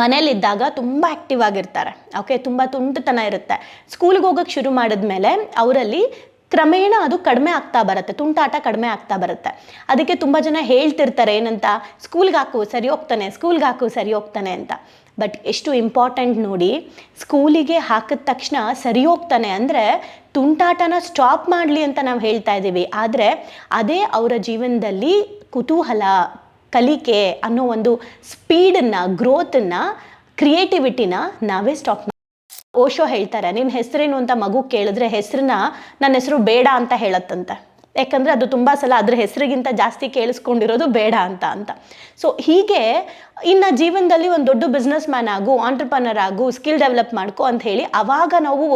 ಮನೇಲಿದ್ದಾಗ ತುಂಬ ಆ್ಯಕ್ಟಿವ್ ಆಗಿರ್ತಾರೆ. ಓಕೆ ತುಂಬ ತುಂಟತನ ಇರುತ್ತೆ. ಸ್ಕೂಲ್ಗೆ ಹೋಗೋಕ್ಕೆ ಶುರು ಮಾಡಿದ್ಮೇಲೆ ಅವರಲ್ಲಿ ಕ್ರಮೇಣ ಅದು ಕಡಿಮೆ ಆಗ್ತಾ ಬರುತ್ತೆ. ತುಂಟಾಟ ಕಡಿಮೆ ಆಗ್ತಾ ಬರುತ್ತೆ. ಅದಕ್ಕೆ ತುಂಬ ಜನ ಹೇಳ್ತಿರ್ತಾರೆ, ಏನಂತ? ಸ್ಕೂಲ್ಗೆ ಹಾಕು, ಸರಿ ಹೋಗ್ತಾನೆ ಸ್ಕೂಲ್ಗೆ ಹಾಕು, ಸರಿ ಹೋಗ್ತಾನೆ ಅಂತ. ಬಟ್ ಎಷ್ಟು ಇಂಪಾರ್ಟೆಂಟ್ ನೋಡಿ ಸ್ಕೂಲಿಗೆ ಹಾಕಿದ ತಕ್ಷಣ ಸರಿ ಹೋಗ್ತಾನೆ ಅಂದರೆ ತುಂಟಾಟನ ಸ್ಟಾಪ್ ಮಾಡಲಿ ಅಂತ ನಾವು ಹೇಳ್ತಾ ಇದ್ದೀವಿ. ಆದರೆ ಅದೇ ಅವರ ಜೀವನದಲ್ಲಿ ಕುತೂಹಲ ಕಲಿಕೆ ಅನ್ನೋ ಒಂದು ಸ್ಪೀಡನ್ನು ಗ್ರೋತನ್ನು ಕ್ರಿಯೇಟಿವಿಟಿನ ನಾವೇ ಸ್ಟಾಪ್ ಓಶೋ ಹೇಳ್ತಾರೆ. ನಿನ್ನ ಹೆಸರೇನು ಅಂತ ಮಗು ಕೇಳಿದ್ರೆ ಹೆಸರನ್ನ ನನ್ನ ಹೆಸರು ಬೇಡ ಅಂತ ಹೇಳತ್ತಂತೆ. ಯಾಕಂದರೆ ಅದು ತುಂಬ ಸಲ ಅದ್ರ ಹೆಸರಿಗಿಂತ ಜಾಸ್ತಿ ಕೇಳಿಸ್ಕೊಂಡಿರೋದು ಬೇಡ ಅಂತ ಅಂತ. ಸೊ ಹೀಗೆ ಇನ್ನು ಜೀವನದಲ್ಲಿ ಒಂದು ದೊಡ್ಡ ಬಿಸ್ನೆಸ್ ಮ್ಯಾನ್ ಆಗು ಆಂಟ್ರಪ್ರನರ್ ಆಗು ಸ್ಕಿಲ್ ಡೆವಲಪ್ ಮಾಡ್ಕೊ ಅಂತ ಹೇಳಿ ಅವಾಗ ನಾವು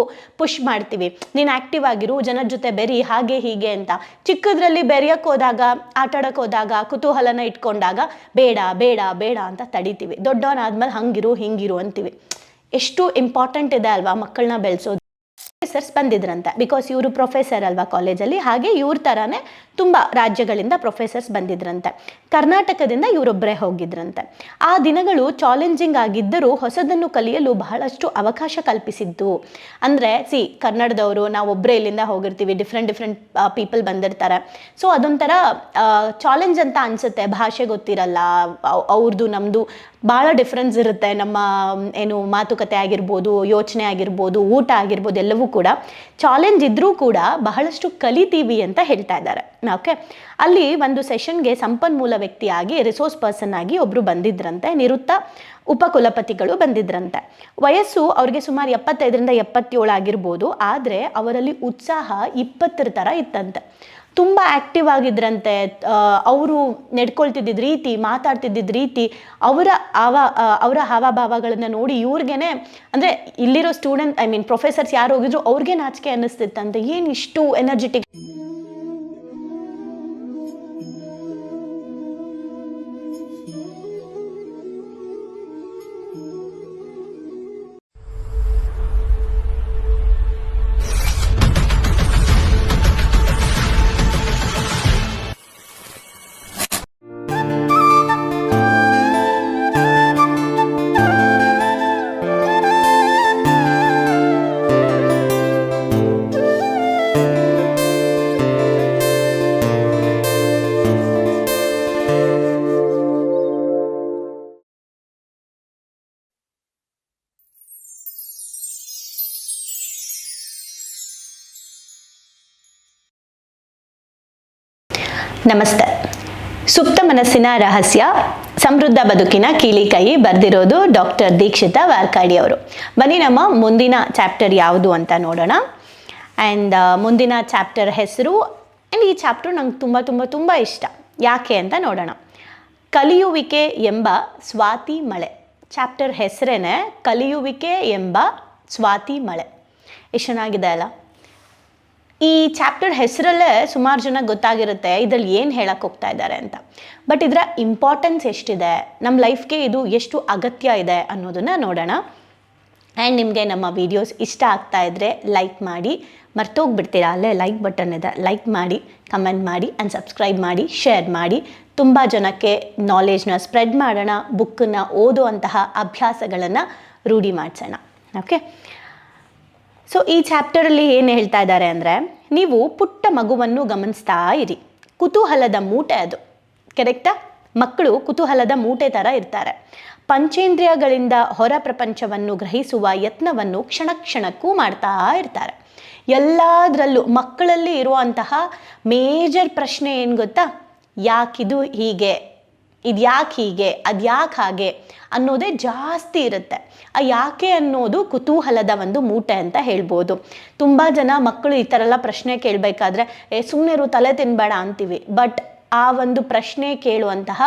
ಪುಷ್ ಮಾಡ್ತೀವಿ. ನೀನು ಆ್ಯಕ್ಟಿವ್ ಆಗಿರು ಜನರ ಜೊತೆ ಬೆರಿ, ಹಾಗೆ, ಹೀಗೆ ಅಂತ. ಚಿಕ್ಕದ್ರಲ್ಲಿ ಬೆರೆಯಕ್ಕೆ ಹೋದಾಗ ಆಟಾಡೋಕೆ ಹೋದಾಗ, ಕುತೂಹಲನ ಇಟ್ಕೊಂಡಾಗ ಬೇಡ ಬೇಡ ಬೇಡ ಅಂತ ತಡಿತೀವಿ. ದೊಡ್ಡವನಾದ್ಮೇಲೆ ಹಂಗಿರು, ಹಿಂಗಿರು ಅಂತೀವಿ. ಎಷ್ಟು ಇಂಪಾರ್ಟೆಂಟ್ ಇದೆ ಅಲ್ವಾ ಮಕ್ಕಳನ್ನ ಬೆಳೆಸೋದು. ಪ್ರೊಫೆಸರ್ಸ್ ಬಂದಿದ್ರಂತೆ. ಬಿಕಾಸ್ ಇವರು ಪ್ರೊಫೆಸರ್ ಅಲ್ವಾ ಕಾಲೇಜಲ್ಲಿ ಹಾಗೆ ಇವ್ರ ಥರನೇ ತುಂಬ ರಾಜ್ಯಗಳಿಂದ ಪ್ರೊಫೆಸರ್ಸ್ ಬಂದಿದ್ರಂತೆ. ಕರ್ನಾಟಕದಿಂದ ಇವರೊಬ್ಬರೇ ಹೋಗಿದ್ರಂತೆ. ಆ ದಿನಗಳು ಚಾಲೆಂಜಿಂಗ್ ಆಗಿದ್ದರೂ ಹೊಸದನ್ನು ಕಲಿಯಲು ಬಹಳಷ್ಟು ಅವಕಾಶ ಕಲ್ಪಿಸಿದ್ದು. ಅಂದರೆ ಸಿ ಕನ್ನಡದವರು, ನಾವು ಒಬ್ಬರೇ ಇಲ್ಲಿಂದ ಹೋಗಿರ್ತೀವಿ ಡಿಫ್ರೆಂಟ್ ಡಿಫ್ರೆಂಟ್ ಪೀಪಲ್ ಬಂದಿರ್ತಾರೆ. ಸೊ ಅದೊಂಥರ ಚಾಲೆಂಜ್ ಅಂತ ಅನಿಸುತ್ತೆ. ಭಾಷೆ ಗೊತ್ತಿರಲ್ಲ. ಅವ್- ಅವ್ರದ್ದು ನಮ್ಮದು ಭಾಳ ಡಿಫ್ರೆನ್ಸ್ ಇರುತ್ತೆ. ನಮ್ಮ, ಏನು, ಮಾತುಕತೆ ಆಗಿರ್ಬೋದು, ಯೋಚನೆ ಆಗಿರ್ಬೋದು, ಊಟ ಆಗಿರ್ಬೋದು, ಎಲ್ಲವೂ ಕೂಡ ಚಾಲೆಂಜ್ ಇದ್ದರೂ ಕೂಡ ಬಹಳಷ್ಟು ಕಲಿತೀವಿ ಅಂತ ಹೇಳ್ತಾ ಇದ್ದಾರೆ. ಓಕೆ ಅಲ್ಲಿ ಒಂದು ಸೆಷನ್ಗೆ ಸಂಪನ್ಮೂಲ ವ್ಯಕ್ತಿಯಾಗಿ ರಿಸೋರ್ಸ್ ಪರ್ಸನ್ ಆಗಿ ಒಬ್ಬರು ಬಂದಿದ್ರಂತೆ, ನಿವೃತ್ತ ಉಪಕುಲಪತಿಗಳು ಬಂದಿದ್ರಂತೆ. ವಯಸ್ಸು ಅವ್ರಿಗೆ ಸುಮಾರು ಎಪ್ಪತ್ತೈದರಿಂದ ಎಪ್ಪತ್ತೇಳು ಆಗಿರ್ಬೋದು, ಆದರೆ ಅವರಲ್ಲಿ ಉತ್ಸಾಹ ಇಪ್ಪತ್ತರ ಥರ ಇತ್ತಂತೆ. ತುಂಬ ಆ್ಯಕ್ಟಿವ್ ಆಗಿದ್ರಂತೆ ಅವರು ನಡ್ಕೊಳ್ತಿದ್ದಿದ್ದ ರೀತಿ ಮಾತಾಡ್ತಿದ್ದಿದ್ದ ರೀತಿ, ಅವರ ಆವ ಅವರ ಹಾವಭಾವಗಳನ್ನು ನೋಡಿ ಇವ್ರಿಗೇನೆ, ಅಂದರೆ ಇಲ್ಲಿರೋ ಸ್ಟೂಡೆಂಟ್ ಐ ಮೀನ್ ಪ್ರೊಫೆಸರ್ಸ್ ಯಾರು ಹೋಗಿದ್ರು ಅವ್ರಿಗೆ ನಾಚಿಕೆ ಅನ್ನಿಸ್ತಿತ್ತಂತೆ. ಏನು ಇಷ್ಟು ಎನರ್ಜೆಟಿಕ್ ನಮಸ್ತೆ. ಸುಪ್ತ ಮನಸ್ಸಿನ ರಹಸ್ಯ, ಸಮೃದ್ಧ ಬದುಕಿನ ಕೀಲಿಕೈ ಬರೆದಿರೋದು ಡಾಕ್ಟರ್ ದೀಕ್ಷಿತಾ ವಾರ್ಕಾಡಿ ಅವರು. ಬನ್ನಿ ನಮ್ಮ ಮುಂದಿನ ಚಾಪ್ಟರ್ ಯಾವುದು ಅಂತ ನೋಡೋಣ. ಆ್ಯಂಡ್ ಮುಂದಿನ ಚಾಪ್ಟರ್ ಹೆಸರು ಆ್ಯಂಡ್ ಈ ಚಾಪ್ಟರ್ ನಂಗೆ ತುಂಬ ತುಂಬ ತುಂಬ ಇಷ್ಟ. ಯಾಕೆ ಅಂತ ನೋಡೋಣ. ಕಲಿಯುವಿಕೆ ಎಂಬ ಸ್ವಾತಿ ಮಳೆ. ಚಾಪ್ಟರ್ ಹೆಸರೇನೆ ಕಲಿಯುವಿಕೆ ಎಂಬ ಸ್ವಾತಿ ಮಳೆ. ಎಷ್ಟು ಚೆನ್ನಾಗಿದೆ ಅಲ್ಲ? ಈ ಚಾಪ್ಟರ್ ಹೆಸರಲ್ಲೇ ಸುಮಾರು ಜನ ಗೊತ್ತಾಗಿರುತ್ತೆ ಇದರಲ್ಲಿ ಏನು ಹೇಳಕ್ಕೆ ಹೋಗ್ತಾ ಇದ್ದಾರೆ ಅಂತ. ಬಟ್ ಇದರ ಇಂಪಾರ್ಟೆನ್ಸ್ ಎಷ್ಟಿದೆ? ನಮ್ಮ ಲೈಫ್ಗೆ ಇದು ಎಷ್ಟು ಅಗತ್ಯ ಇದೆ ಅನ್ನೋದನ್ನು ನೋಡೋಣ. ಆ್ಯಂಡ್ ನಿಮಗೆ ನಮ್ಮ ವೀಡಿಯೋಸ್ ಇಷ್ಟ ಆಗ್ತಾ ಇದ್ದರೆ ಲೈಕ್ ಮಾಡಿ, ಮರ್ತೋಗ್ಬಿಡ್ತೀರಾ? ಅಲ್ಲೇ ಲೈಕ್ ಬಟನ್ ಇದೆ ಲೈಕ್ ಮಾಡಿ ಕಮೆಂಟ್ ಮಾಡಿ ಆ್ಯಂಡ್ ಸಬ್ಸ್ಕ್ರೈಬ್ ಮಾಡಿ ಶೇರ್ ಮಾಡಿ. ತುಂಬ ಜನಕ್ಕೆ ನಾಲೆಜ್ನ ಸ್ಪ್ರೆಡ್ ಮಾಡೋಣ ಬುಕ್ಕನ್ನು ಓದುವಂತಹ ಅಭ್ಯಾಸಗಳನ್ನು ರೂಢಿ ಮಾಡಿಸೋಣ. ಓಕೆ ಸೊ ಈ ಚಾಪ್ಟರಲ್ಲಿ ಏನು ಹೇಳ್ತಾ ಇದ್ದಾರೆ ಅಂದರೆ, ನೀವು ಪುಟ್ಟ ಮಗುವನ್ನು ಗಮನಿಸ್ತಾ ಇರಿ. ಕುತೂಹಲದ ಮೂಟೆ ಅದು. ಕರೆಕ್ಟಾ ಮಕ್ಕಳು ಕುತೂಹಲದ ಮೂಟೆ ಥರ ಇರ್ತಾರೆ. ಪಂಚೇಂದ್ರಿಯಗಳಿಂದ ಹೊರ ಪ್ರಪಂಚವನ್ನು ಗ್ರಹಿಸುವ ಯತ್ನವನ್ನು ಕ್ಷಣ ಕ್ಷಣಕ್ಕೂ ಮಾಡ್ತಾ ಇರ್ತಾರೆ. ಎಲ್ಲದರಲ್ಲೂ ಮಕ್ಕಳಲ್ಲಿ ಇರುವಂತಹ ಮೇಜರ್ ಪ್ರಶ್ನೆ ಏನು ಗೊತ್ತಾ? ಯಾಕಿದು ಹೀಗೆ? ಇದು ಯಾಕೆ ಹೀಗೆ ಅದ್ಯಾಕೆ ಹಾಗೆ ಅನ್ನೋದೇ ಜಾಸ್ತಿ ಇರುತ್ತೆ. ಆ ಯಾಕೆ ಅನ್ನೋದು ಕುತೂಹಲದ ಒಂದು ಮೂಟೆ ಅಂತ ಹೇಳ್ಬೋದು. ತುಂಬ ಜನ ಮಕ್ಕಳು ಈ ಥರ ಎಲ್ಲ ಪ್ರಶ್ನೆ ಕೇಳಬೇಕಾದ್ರೆ, ಏ ಸುಮ್ಮನೆ ತಲೆ ತಿನ್ಬೇಡ ಅಂತೀವಿ. ಬಟ್ ಆ ಒಂದು ಪ್ರಶ್ನೆ ಕೇಳುವಂತಹ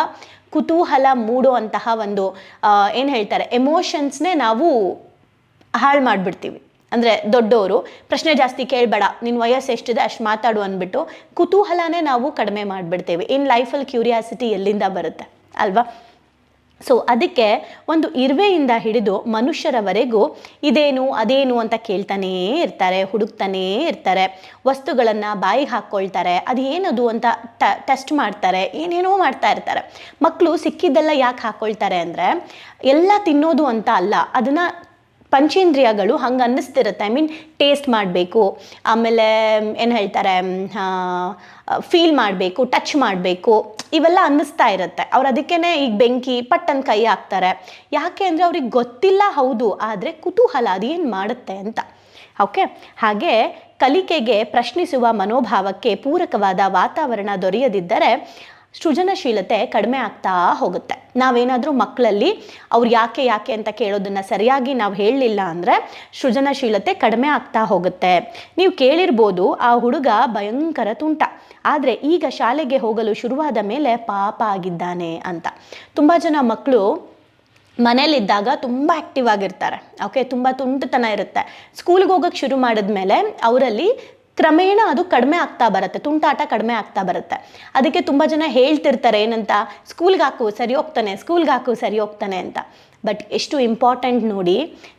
ಕುತೂಹಲ ಮೂಡುವಂತಹ ಒಂದು ಏನು ಹೇಳ್ತಾರೆ ಎಮೋಷನ್ಸ್ನೇ ನಾವು ಹಾಳು ಮಾಡಿಬಿಡ್ತೀವಿ. ಅಂದರೆ ದೊಡ್ಡವರು ಪ್ರಶ್ನೆ ಜಾಸ್ತಿ ಕೇಳಬೇಡ ನಿನ್ನ ವಯಸ್ಸು ಎಷ್ಟಿದೆ ಅಷ್ಟು ಮಾತಾಡು ಅಂದ್ಬಿಟ್ಟು ಕುತೂಹಲನೇ ನಾವು ಕಡಿಮೆ ಮಾಡಿಬಿಡ್ತೇವೆ. ಇನ್ ಲೈಫಲ್ಲಿ ಕ್ಯೂರಿಯಾಸಿಟಿ ಎಲ್ಲಿಂದ ಬರುತ್ತೆ? ಅಲ್ವಾ? ಸೊ ಅದಕ್ಕೆ ಒಂದು ಇರುವೆಯಿಂದ ಹಿಡಿದು ಮನುಷ್ಯರವರೆಗೂ ಇದೇನು, ಅದೇನು ಅಂತ ಕೇಳ್ತಾನೇ ಇರ್ತಾರೆ, ಹುಡುಕ್ತಾನೇ ಇರ್ತಾರೆ, ವಸ್ತುಗಳನ್ನು ಬಾಯಿಗೆ ಹಾಕ್ಕೊಳ್ತಾರೆ ಅದು ಏನದು ಅಂತ ಟೆಸ್ಟ್ ಮಾಡ್ತಾರೆ, ಏನೇನೋ ಮಾಡ್ತಾ ಇರ್ತಾರೆ. ಮಕ್ಕಳು ಸಿಕ್ಕಿದ್ದೆಲ್ಲ ಯಾಕೆ ಹಾಕ್ಕೊಳ್ತಾರೆ ಅಂದರೆ, ಎಲ್ಲ ತಿನ್ನೋದು ಅಂತ ಅಲ್ಲ, ಅದನ್ನು ಪಂಚೇಂದ್ರಿಯಗಳು ಹಂಗೆ ಅನ್ನಿಸ್ತಿರುತ್ತೆ. ಐ ಮೀನ್ ಟೇಸ್ಟ್ ಮಾಡಬೇಕು. ಆಮೇಲೆ ಏನು ಹೇಳ್ತಾರೆ ಫೀಲ್ ಮಾಡಬೇಕು ಟಚ್ ಮಾಡಬೇಕು. ಇವೆಲ್ಲ ಅನ್ನಿಸ್ತಾ ಇರುತ್ತೆ. ಅವ್ರು ಅದಕ್ಕೇ ಈಗ ಬೆಂಕಿ, ಪಟ್ಟನ್ ಕೈ ಹಾಕ್ತಾರೆ. ಯಾಕೆ ಅಂದರೆ ಅವ್ರಿಗೆ ಗೊತ್ತಿಲ್ಲ ಹೌದು, ಆದರೆ ಕುತೂಹಲ ಅದೇನು ಮಾಡುತ್ತೆ ಅಂತ. ಓಕೆ ಹಾಗೆ ಕಲಿಕೆಗೆ ಪ್ರಶ್ನಿಸುವ ಮನೋಭಾವಕ್ಕೆ ಪೂರಕವಾದ ವಾತಾವರಣ ದೊರೆಯದಿದ್ದರೆ ಸೃಜನಶೀಲತೆ ಕಡಿಮೆ ಆಗ್ತಾ ಹೋಗುತ್ತೆ. ನಾವೇನಾದರೂ ಮಕ್ಕಳಲ್ಲಿ ಅವ್ರು ಯಾಕೆ ಯಾಕೆ ಅಂತ ಕೇಳೋದನ್ನು ಸರಿಯಾಗಿ ನಾವು ಹೇಳಲಿಲ್ಲ ಅಂದರೆ ಸೃಜನಶೀಲತೆ ಕಡಿಮೆ ಆಗ್ತಾ ಹೋಗುತ್ತೆ. ನೀವು ಕೇಳಿರ್ಬೋದು ಆ ಹುಡುಗ ಭಯಂಕರ ತುಂಟ. ಆದರೆ ಈಗ ಶಾಲೆಗೆ ಹೋಗಲು ಶುರುವಾದ ಮೇಲೆ ಪಾಪ ಆಗಿದ್ದಾನೆ ಅಂತ. ತುಂಬ ಜನ ಮಕ್ಕಳು ಮನೇಲಿದ್ದಾಗ ತುಂಬ ಆ್ಯಕ್ಟಿವ್ ಆಗಿರ್ತಾರೆ. ಓಕೆ ತುಂಬ ತುಂಟತನ ಇರುತ್ತೆ. ಸ್ಕೂಲ್ಗೆ ಹೋಗೋಕ್ಕೆ ಶುರು ಮಾಡಿದ್ಮೇಲೆ ಅವರಲ್ಲಿ ಕ್ರಮೇಣ ಅದು ಕಡಿಮೆ ಆಗ್ತಾ ಬರುತ್ತೆ, ತುಂಟಾಟ ಕಡಿಮೆ ಆಗ್ತಾ ಬರುತ್ತೆ. ಅದಕ್ಕೆ ತುಂಬ ಜನ ಹೇಳ್ತಿರ್ತಾರೆ, ಏನಂತ, ಸ್ಕೂಲ್ಗೆ ಹಾಕು, ಸರಿ ಹೋಗ್ತಾನೆ, ಸ್ಕೂಲ್ಗೆ ಹಾಕು, ಸರಿ ಹೋಗ್ತಾನೆ ಅಂತ. ಬಟ್ ಎಷ್ಟು ಇಂಪಾರ್ಟೆಂಟ್ ನೋಡಿ,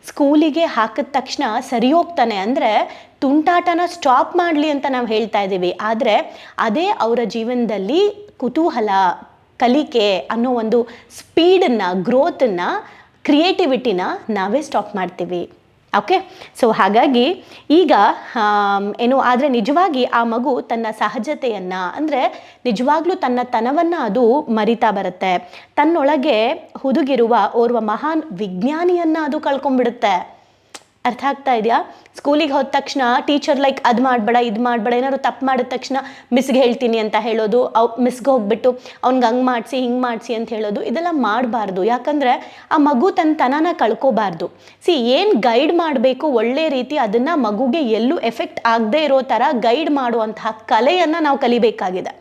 ಸ್ಕೂಲಿಗೆ ಹಾಕಿದ ತಕ್ಷಣ ಸರಿ ಹೋಗ್ತಾನೆ ಅಂದರೆ ತುಂಟಾಟನ ಸ್ಟಾಪ್ ಮಾಡಲಿ ಅಂತ ನಾವು ಹೇಳ್ತಾ ಇದ್ದೀವಿ. ಆದರೆ ಅದೇ ಅವರ ಜೀವನದಲ್ಲಿ ಕುತೂಹಲ, ಕಲಿಕೆ ಅನ್ನೋ ಒಂದು ಸ್ಪೀಡನ್ನು ಗ್ರೋತನ್ನು ಕ್ರಿಯೇಟಿವಿಟಿನ ನಾವೇ ಸ್ಟಾಪ್ ಮಾಡ್ತೀವಿ. ಓಕೆ ಸೊ ಹಾಗಾಗಿ ಈಗ ಏನು ಆದರೆ ನಿಜವಾಗಿ ಆ ಮಗು ತನ್ನ ಸಹಜತೆಯನ್ನು, ಅಂದರೆ ನಿಜವಾಗ್ಲೂ ತನ್ನ ತನವನ್ನು ಅದು ಮರಿತಾ ಬರುತ್ತೆ. ತನ್ನೊಳಗೆ ಹುದುಗಿರುವ ಓರ್ವ ಮಹಾನ್ ವಿಜ್ಞಾನಿಯನ್ನು ಅದು ಕಳ್ಕೊಂಡ್ಬಿಡುತ್ತೆ. ಅರ್ಥ ಆಗ್ತಾ ಇದೆಯಾ? ಸ್ಕೂಲಿಗೆ ಹೋದ ತಕ್ಷಣ ಟೀಚರ್ ಲೈಕ್ ಅದು ಮಾಡಬೇಡ, ಇದು ಮಾಡಬೇಡ, ಏನಾದ್ರು ತಪ್ಪು ಮಾಡಿದ ತಕ್ಷಣ ಮಿಸ್ಗೆ ಹೇಳ್ತೀನಿ ಅಂತ ಹೇಳೋದು, ಅವ್ ಮಿಸ್ಗೆ ಹೋಗ್ಬಿಟ್ಟು ಅವ್ನಿಗೆ ಹಂಗೆ ಮಾಡಿಸಿ, ಹಿಂಗೆ ಮಾಡಿಸಿ ಅಂತ ಹೇಳೋದು, ಇದೆಲ್ಲ ಮಾಡಬಾರ್ದು. ಯಾಕಂದರೆ ಆ ಮಗು ತನ್ನ ತನನ ಕಳ್ಕೋಬಾರ್ದು. ಸಿ ಏನು ಗೈಡ್ ಮಾಡಬೇಕು, ಒಳ್ಳೆ ರೀತಿ ಅದನ್ನು ಮಗುಗೆ ಎಲ್ಲೂ ಎಫೆಕ್ಟ್ ಆಗದೆ ಇರೋ ಥರ ಗೈಡ್ ಮಾಡುವಂತಹ ಕಲೆಯನ್ನು ನಾವು ಕಲಿಬೇಕಾಗಿದೆ.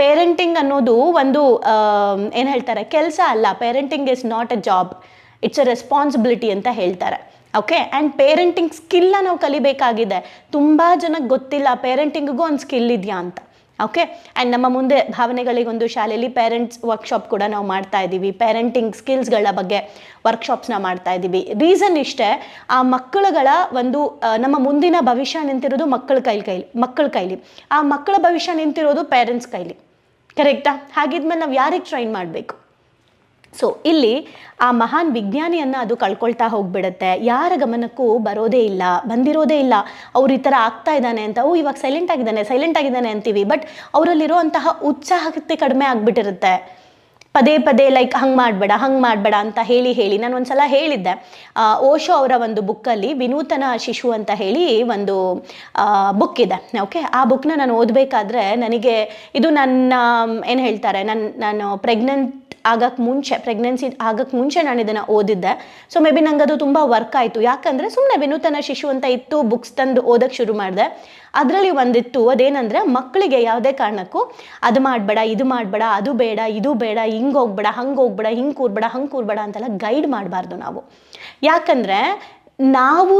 ಪೇರೆಂಟಿಂಗ್ ಅನ್ನೋದು ಒಂದು ಏನು ಹೇಳ್ತಾರೆ, ಕೆಲಸ ಅಲ್ಲ. Parenting is not a job it's a responsibility ಅಂತ ಹೇಳ್ತಾರೆ. ಓಕೆ ಆ್ಯಂಡ್ ಪೇರೆಂಟಿಂಗ್ ಸ್ಕಿಲ್ನ ನಾವು ಕಲಿಬೇಕಾಗಿದೆ. ತುಂಬ ಜನಕ್ಕೆ ಗೊತ್ತಿಲ್ಲ ಪೇರೆಂಟಿಂಗಿಗೂ ಒಂದು ಸ್ಕಿಲ್ ಇದೆಯಾ ಅಂತ. ಓಕೆ ಆ್ಯಂಡ್ ನಮ್ಮ ಮುಂದೆ ಭಾವನೆಗಳಿಗೊಂದು ಶಾಲೆಯಲ್ಲಿ ಪೇರೆಂಟ್ಸ್ ವರ್ಕ್ಶಾಪ್ ಕೂಡ ನಾವು ಮಾಡ್ತಾ ಇದ್ದೀವಿ. ಪೇರೆಂಟಿಂಗ್ ಸ್ಕಿಲ್ಸ್ಗಳ ಬಗ್ಗೆ ವರ್ಕ್ಶಾಪ್ಸ್ನ ಮಾಡ್ತಾ ಇದ್ದೀವಿ. ರೀಸನ್ ಇಷ್ಟೇ, ಆ ಮಕ್ಕಳುಗಳ ಒಂದು ನಮ್ಮ ಮುಂದಿನ ಭವಿಷ್ಯ ನಿಂತಿರೋದು ಮಕ್ಕಳ ಕೈಲಿ ಕೈಲಿ, ಮಕ್ಕಳ ಕೈಲಿ. ಆ ಮಕ್ಕಳ ಭವಿಷ್ಯ ನಿಂತಿರೋದು ಪೇರೆಂಟ್ಸ್ ಕೈಲಿ. ಕರೆಕ್ಟಾ ಹಾಗಿದ್ಮೇಲೆ ನಾವು ಯಾರಿಗೆ ಟ್ರೈನ್ ಮಾಡಬೇಕು? ಸೊ ಇಲ್ಲಿ ಆ ಮಹಾನ್ ವಿಜ್ಞಾನಿಯನ್ನು ಅದು ಕಳ್ಕೊಳ್ತಾ ಹೋಗ್ಬಿಡುತ್ತೆ. ಯಾರ ಗಮನಕ್ಕೂ ಬರೋದೇ ಇಲ್ಲ, ಬಂದಿರೋದೇ ಇಲ್ಲ. ಅವ್ರು ಈ ಥರ ಆಗ್ತಾ ಇದ್ದಾನೆ ಅಂತ, ಓ, ಇವಾಗ ಸೈಲೆಂಟ್ ಆಗಿದ್ದಾನೆ ಸೈಲೆಂಟ್ ಆಗಿದ್ದಾನೆ ಅಂತೀವಿ. ಬಟ್ ಅವರಲ್ಲಿರುವಂತಹ ಉತ್ಸಾಹತೆ ಕಡಿಮೆ ಆಗಿಬಿಟ್ಟಿರುತ್ತೆ. ಪದೇ ಪದೇ ಲೈಕ್ ಹಂಗೆ ಮಾಡಬೇಡ ಹಂಗೆ ಮಾಡಬೇಡ ಅಂತ ಹೇಳಿ ಹೇಳಿ, ನಾನು ಒಂದು ಸಲ ಹೇಳಿದ್ದೆ ಓಶೋ ಅವರ ಒಂದು ಬುಕ್ಕಲ್ಲಿ ವಿನೂತನ ಶಿಶು ಅಂತ ಹೇಳಿ ಒಂದು ಬುಕ್ ಇದೆ. ಓಕೆ ಆ ಬುಕ್ನ ನಾನು ಓದಬೇಕಾದ್ರೆ ನನಗೆ ಇದು ನನ್ನ, ಏನು ಹೇಳ್ತಾರೆ ನನ್ನ ನಾನು ಪ್ರೆಗ್ನೆಂಟ್ ಆಗಕ್ಕೆ ಮುಂಚೆ ಪ್ರೆಗ್ನೆನ್ಸಿ ಆಗಕ್ಕೆ ಮುಂಚೆ ನಾನು ಇದನ್ನು ಓದಿದ್ದೆ. ಸೊ ಮೇ ಬಿ ನಂಗೆ ಅದು ತುಂಬ ವರ್ಕ್ ಆಯಿತು. ಯಾಕಂದರೆ ಸುಮ್ಮನೆ ವಿನೂತನ ಶಿಶು ಅಂತ ಇತ್ತು ಬುಕ್ಸ್ ತಂದು ಓದಕ್ಕೆ ಶುರು ಮಾಡಿದೆ. ಅದರಲ್ಲಿ ಒಂದಿತ್ತು, ಅದೇನಂದರೆ ಮಕ್ಕಳಿಗೆ ಯಾವುದೇ ಕಾರಣಕ್ಕೂ ಅದು ಮಾಡಬೇಡ, ಇದು ಮಾಡಬೇಡ, ಅದು ಬೇಡ, ಇದು ಬೇಡ, ಹಿಂಗೆ ಹೋಗ್ಬೇಡ, ಹಂಗೆ ಹೋಗ್ಬೇಡ, ಹಿಂಗೆ ಕೂರ್ಬೇಡ, ಹಂಗೆ ಕೂರ್ಬೇಡ ಅಂತೆಲ್ಲ ಗೈಡ್ ಮಾಡಬಾರ್ದು ನಾವು. ಯಾಕಂದರೆ ನಾವು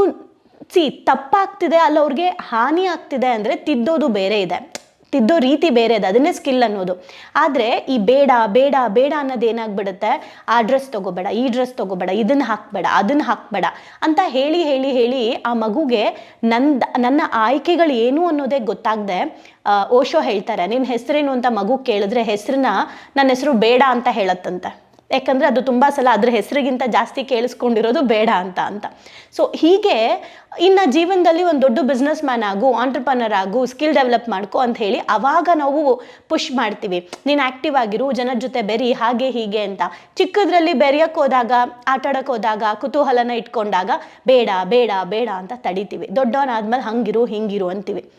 ಸಿ ತಪ್ಪಾಗ್ತಿದೆ ಅಲ್ಲ ಅವ್ರಿಗೆ, ಹಾನಿ ಆಗ್ತಿದೆ ಅಂದರೆ ತಿದ್ದೋದು ಬೇರೆ ಇದೆ. ತಿದ್ದೋ ರೀತಿ ಬೇರೆ ಅದು ಅದನ್ನೇ ಸ್ಕಿಲ್ ಅನ್ನೋದು. ಆದರೆ ಈ ಬೇಡ ಬೇಡ ಬೇಡ ಅನ್ನೋದು ಏನಾಗ್ಬಿಡುತ್ತೆ? ಆ ಡ್ರೆಸ್ ತಗೋಬೇಡ, ಈ ಡ್ರೆಸ್ ತಗೋಬೇಡ, ಇದನ್ನು ಹಾಕ್ಬೇಡ, ಅದನ್ನು ಹಾಕ್ಬೇಡ ಅಂತ ಹೇಳಿ ಹೇಳಿ ಹೇಳಿ ಆ ಮಗುಗೆ ನಂದ, ನನ್ನ ಆಯ್ಕೆಗಳು ಏನು ಅನ್ನೋದೇ ಗೊತ್ತಾಗದೆ ಓಶೋ ಹೇಳ್ತಾರೆ ನಿನ್ನ ಹೆಸರೇನು? ಅಂತ ಮಗು ಕೇಳಿದ್ರೆ ಹೆಸರನ್ನ ನನ್ನ ಹೆಸರು ಬೇಡ ಅಂತ ಹೇಳತ್ತಂತೆ. ಯಾಕಂದರೆ ಅದು ತುಂಬ ಸಲ ಅದ್ರ ಹೆಸರಿಗಿಂತ ಜಾಸ್ತಿ ಕೇಳಿಸ್ಕೊಂಡಿರೋದು ಬೇಡ ಅಂತ ಅಂತ. ಸೊ ಹೀಗೆ ಇನ್ನು ಜೀವನದಲ್ಲಿ ಒಂದು ದೊಡ್ಡ ಬಿಸ್ನೆಸ್ ಮ್ಯಾನ್ ಆಗು ಆಂಟ್ರಪ್ರನರ್ ಆಗು ಸ್ಕಿಲ್ ಡೆವಲಪ್ ಮಾಡ್ಕೊ ಅಂತ ಹೇಳಿ ಅವಾಗ ನಾವು ಪುಷ್ ಮಾಡ್ತೀವಿ. ನೀನು ಆ್ಯಕ್ಟಿವ್ ಆಗಿರು ಜನರ ಜೊತೆ ಬೆರಿ, ಹಾಗೆ, ಹೀಗೆ ಅಂತ. ಚಿಕ್ಕದ್ರಲ್ಲಿ ಬೆರೆಯಕ್ಕೆ ಹೋದಾಗ ಆಟಾಡಕ್ಕೆ ಹೋದಾಗ, ಕುತೂಹಲನ ಇಟ್ಕೊಂಡಾಗ ಬೇಡ ಬೇಡ ಬೇಡ ಅಂತ ತಡಿತೀವಿ. ದೊಡ್ಡವನಾದ್ಮೇಲೆ ಹಂಗಿರು, ಹಿಂಗಿರು ಅಂತೀವಿ.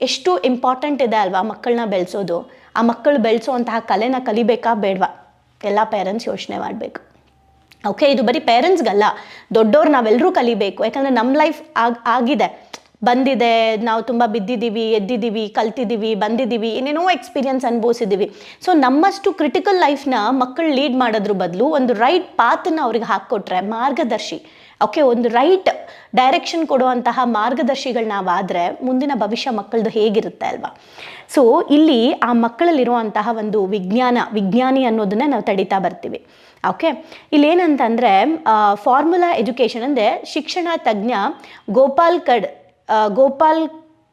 ಎಷ್ಟು ಇಂಪಾರ್ಟೆಂಟ್ ಇದೆ ಅಲ್ವಾ ಮಕ್ಕಳನ್ನ ಬೆಳೆಸೋದು? ಆ ಮಕ್ಕಳು ಬೆಳೆಸೋವಂತಹ ಕಲೆನ ಕಲಿಬೇಕಾ ಬೇಡವಾ? ಎಲ್ಲ ಪೇರೆಂಟ್ಸ್ ಯೋಚನೆ ಮಾಡಬೇಕು. ಓಕೆ ಇದು ಬರೀ ಪೇರೆಂಟ್ಸ್ಗಲ್ಲ ದೊಡ್ಡವ್ರು ನಾವೆಲ್ಲರೂ ಕಲಿಬೇಕು. ಯಾಕಂದರೆ ನಮ್ಮ ಲೈಫ್ ಆಗ, ಆಗಿದೆ. ಬಂದಿದೆ, ನಾವು ತುಂಬ ಬಿದ್ದಿದ್ದೀವಿ, ಎದ್ದಿದ್ದೀವಿ, ಕಲ್ತಿದ್ದೀವಿ, ಬಂದಿದ್ದೀವಿ, ಏನೇನೋ ಎಕ್ಸ್ಪೀರಿಯನ್ಸ್ ಅನುಭವಿಸಿದ್ದೀವಿ. ಸೊ ನಮ್ಮಷ್ಟು ಕ್ರಿಟಿಕಲ್ ಲೈಫ್ನ ಮಕ್ಕಳು ಲೀಡ್ ಮಾಡೋದ್ರ ಬದಲು ಒಂದು ರೈಟ್ ಪಾತನ್ನು ಅವ್ರಿಗೆ ಹಾಕ್ಕೊಟ್ರೆ ಮಾರ್ಗದರ್ಶಿ. ಓಕೆ ಒಂದು ರೈಟ್ ಡೈರೆಕ್ಷನ್ ಕೊಡುವಂತಹ ಮಾರ್ಗದರ್ಶಿಗಳು ನಾವಾದರೆ ಮುಂದಿನ ಭವಿಷ್ಯ ಮಕ್ಕಳದು ಹೇಗಿರುತ್ತೆ ಅಲ್ವಾ? ಸೊ ಇಲ್ಲಿ ಆ ಮಕ್ಕಳಲ್ಲಿರುವಂತಹ ಒಂದು ವಿಜ್ಞಾನ, ವಿಜ್ಞಾನಿ ಅನ್ನೋದನ್ನ ನಾವು ತಡಿತಾ ಬರ್ತೀವಿ. ಓಕೆ ಇಲ್ಲೇನಂತಂದರೆ ಫಾರ್ಮುಲಾ ಎಜುಕೇಷನ್ ಅಂದರೆ ಶಿಕ್ಷಣ ತಜ್ಞ ಗೋಪಾಲ್ ಕಡ್ ಗೋಪಾಲ್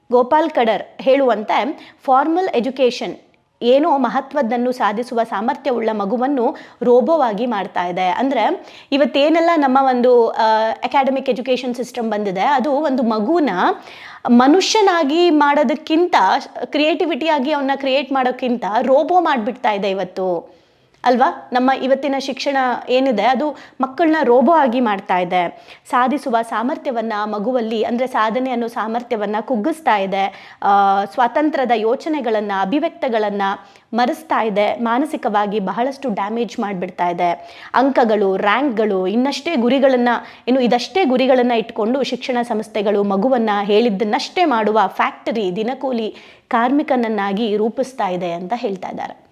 ಗೋಪಾಲ್ ಕಡರ್ ಹೇಳುವಂತೆ ಫಾರ್ಮಲ್ ಎಜುಕೇಷನ್ ಏನೋ ಮಹತ್ವದ್ದನ್ನು ಸಾಧಿಸುವ ಸಾಮರ್ಥ್ಯವುಳ್ಳ ಮಗುವನ್ನು ರೋಬೋವಾಗಿ ಮಾಡ್ತಾ ಇದೆ. ಅಂದರೆ ಇವತ್ತೇನೆಲ್ಲ ನಮ್ಮ ಒಂದು ಅಕಾಡೆಮಿಕ್ ಎಜುಕೇಷನ್ ಸಿಸ್ಟಮ್ ಬಂದಿದೆ, ಅದು ಒಂದು ಮಗುನ ಮನುಷ್ಯನಾಗಿ ಮಾಡೋದಕ್ಕಿಂತ ಕ್ರಿಯೇಟಿವಿಟಿಯಾಗಿ ಅವನ್ನ ಕ್ರಿಯೇಟ್ ಮಾಡೋಕ್ಕಿಂತ ರೋಬೋ ಮಾಡಿಬಿಡ್ತಾ ಇದೆ ಇವತ್ತು. ಅಲ್ವಾ? ನಮ್ಮ ಇವತ್ತಿನ ಶಿಕ್ಷಣ ಏನಿದೆ, ಅದು ಮಕ್ಕಳನ್ನ ರೋಬೋ ಆಗಿ ಮಾಡ್ತಾ ಇದೆ. ಸಾಧಿಸುವ ಸಾಮರ್ಥ್ಯವನ್ನು ಮಗುವಲ್ಲಿ, ಅಂದರೆ ಸಾಧನೆ ಅನ್ನೋ ಸಾಮರ್ಥ್ಯವನ್ನು ಕುಗ್ಗಿಸ್ತಾ ಇದೆ. ಸ್ವಾತಂತ್ರ್ಯದ ಯೋಚನೆಗಳನ್ನು, ಅಭಿವ್ಯಕ್ತಗಳನ್ನು ಮರೆಸ್ತಾ ಇದೆ. ಮಾನಸಿಕವಾಗಿ ಬಹಳಷ್ಟು ಡ್ಯಾಮೇಜ್ ಮಾಡಿಬಿಡ್ತಾ ಇದೆ. ಅಂಕಗಳು, ರ್ಯಾಂಕ್ಗಳು, ಇನ್ನಷ್ಟೇ ಗುರಿಗಳನ್ನು, ಇನ್ನು ಇದಷ್ಟೇ ಗುರಿಗಳನ್ನು ಇಟ್ಕೊಂಡು ಶಿಕ್ಷಣ ಸಂಸ್ಥೆಗಳು ಮಗುವನ್ನು ಹೇಳಿದ್ದನ್ನಷ್ಟೇ ಮಾಡುವ ಫ್ಯಾಕ್ಟರಿ ದಿನಕೂಲಿ ಕಾರ್ಮಿಕನನ್ನಾಗಿ ರೂಪಿಸ್ತಾ ಇದೆ ಅಂತ ಹೇಳ್ತಾ ಇದ್ದಾರೆ.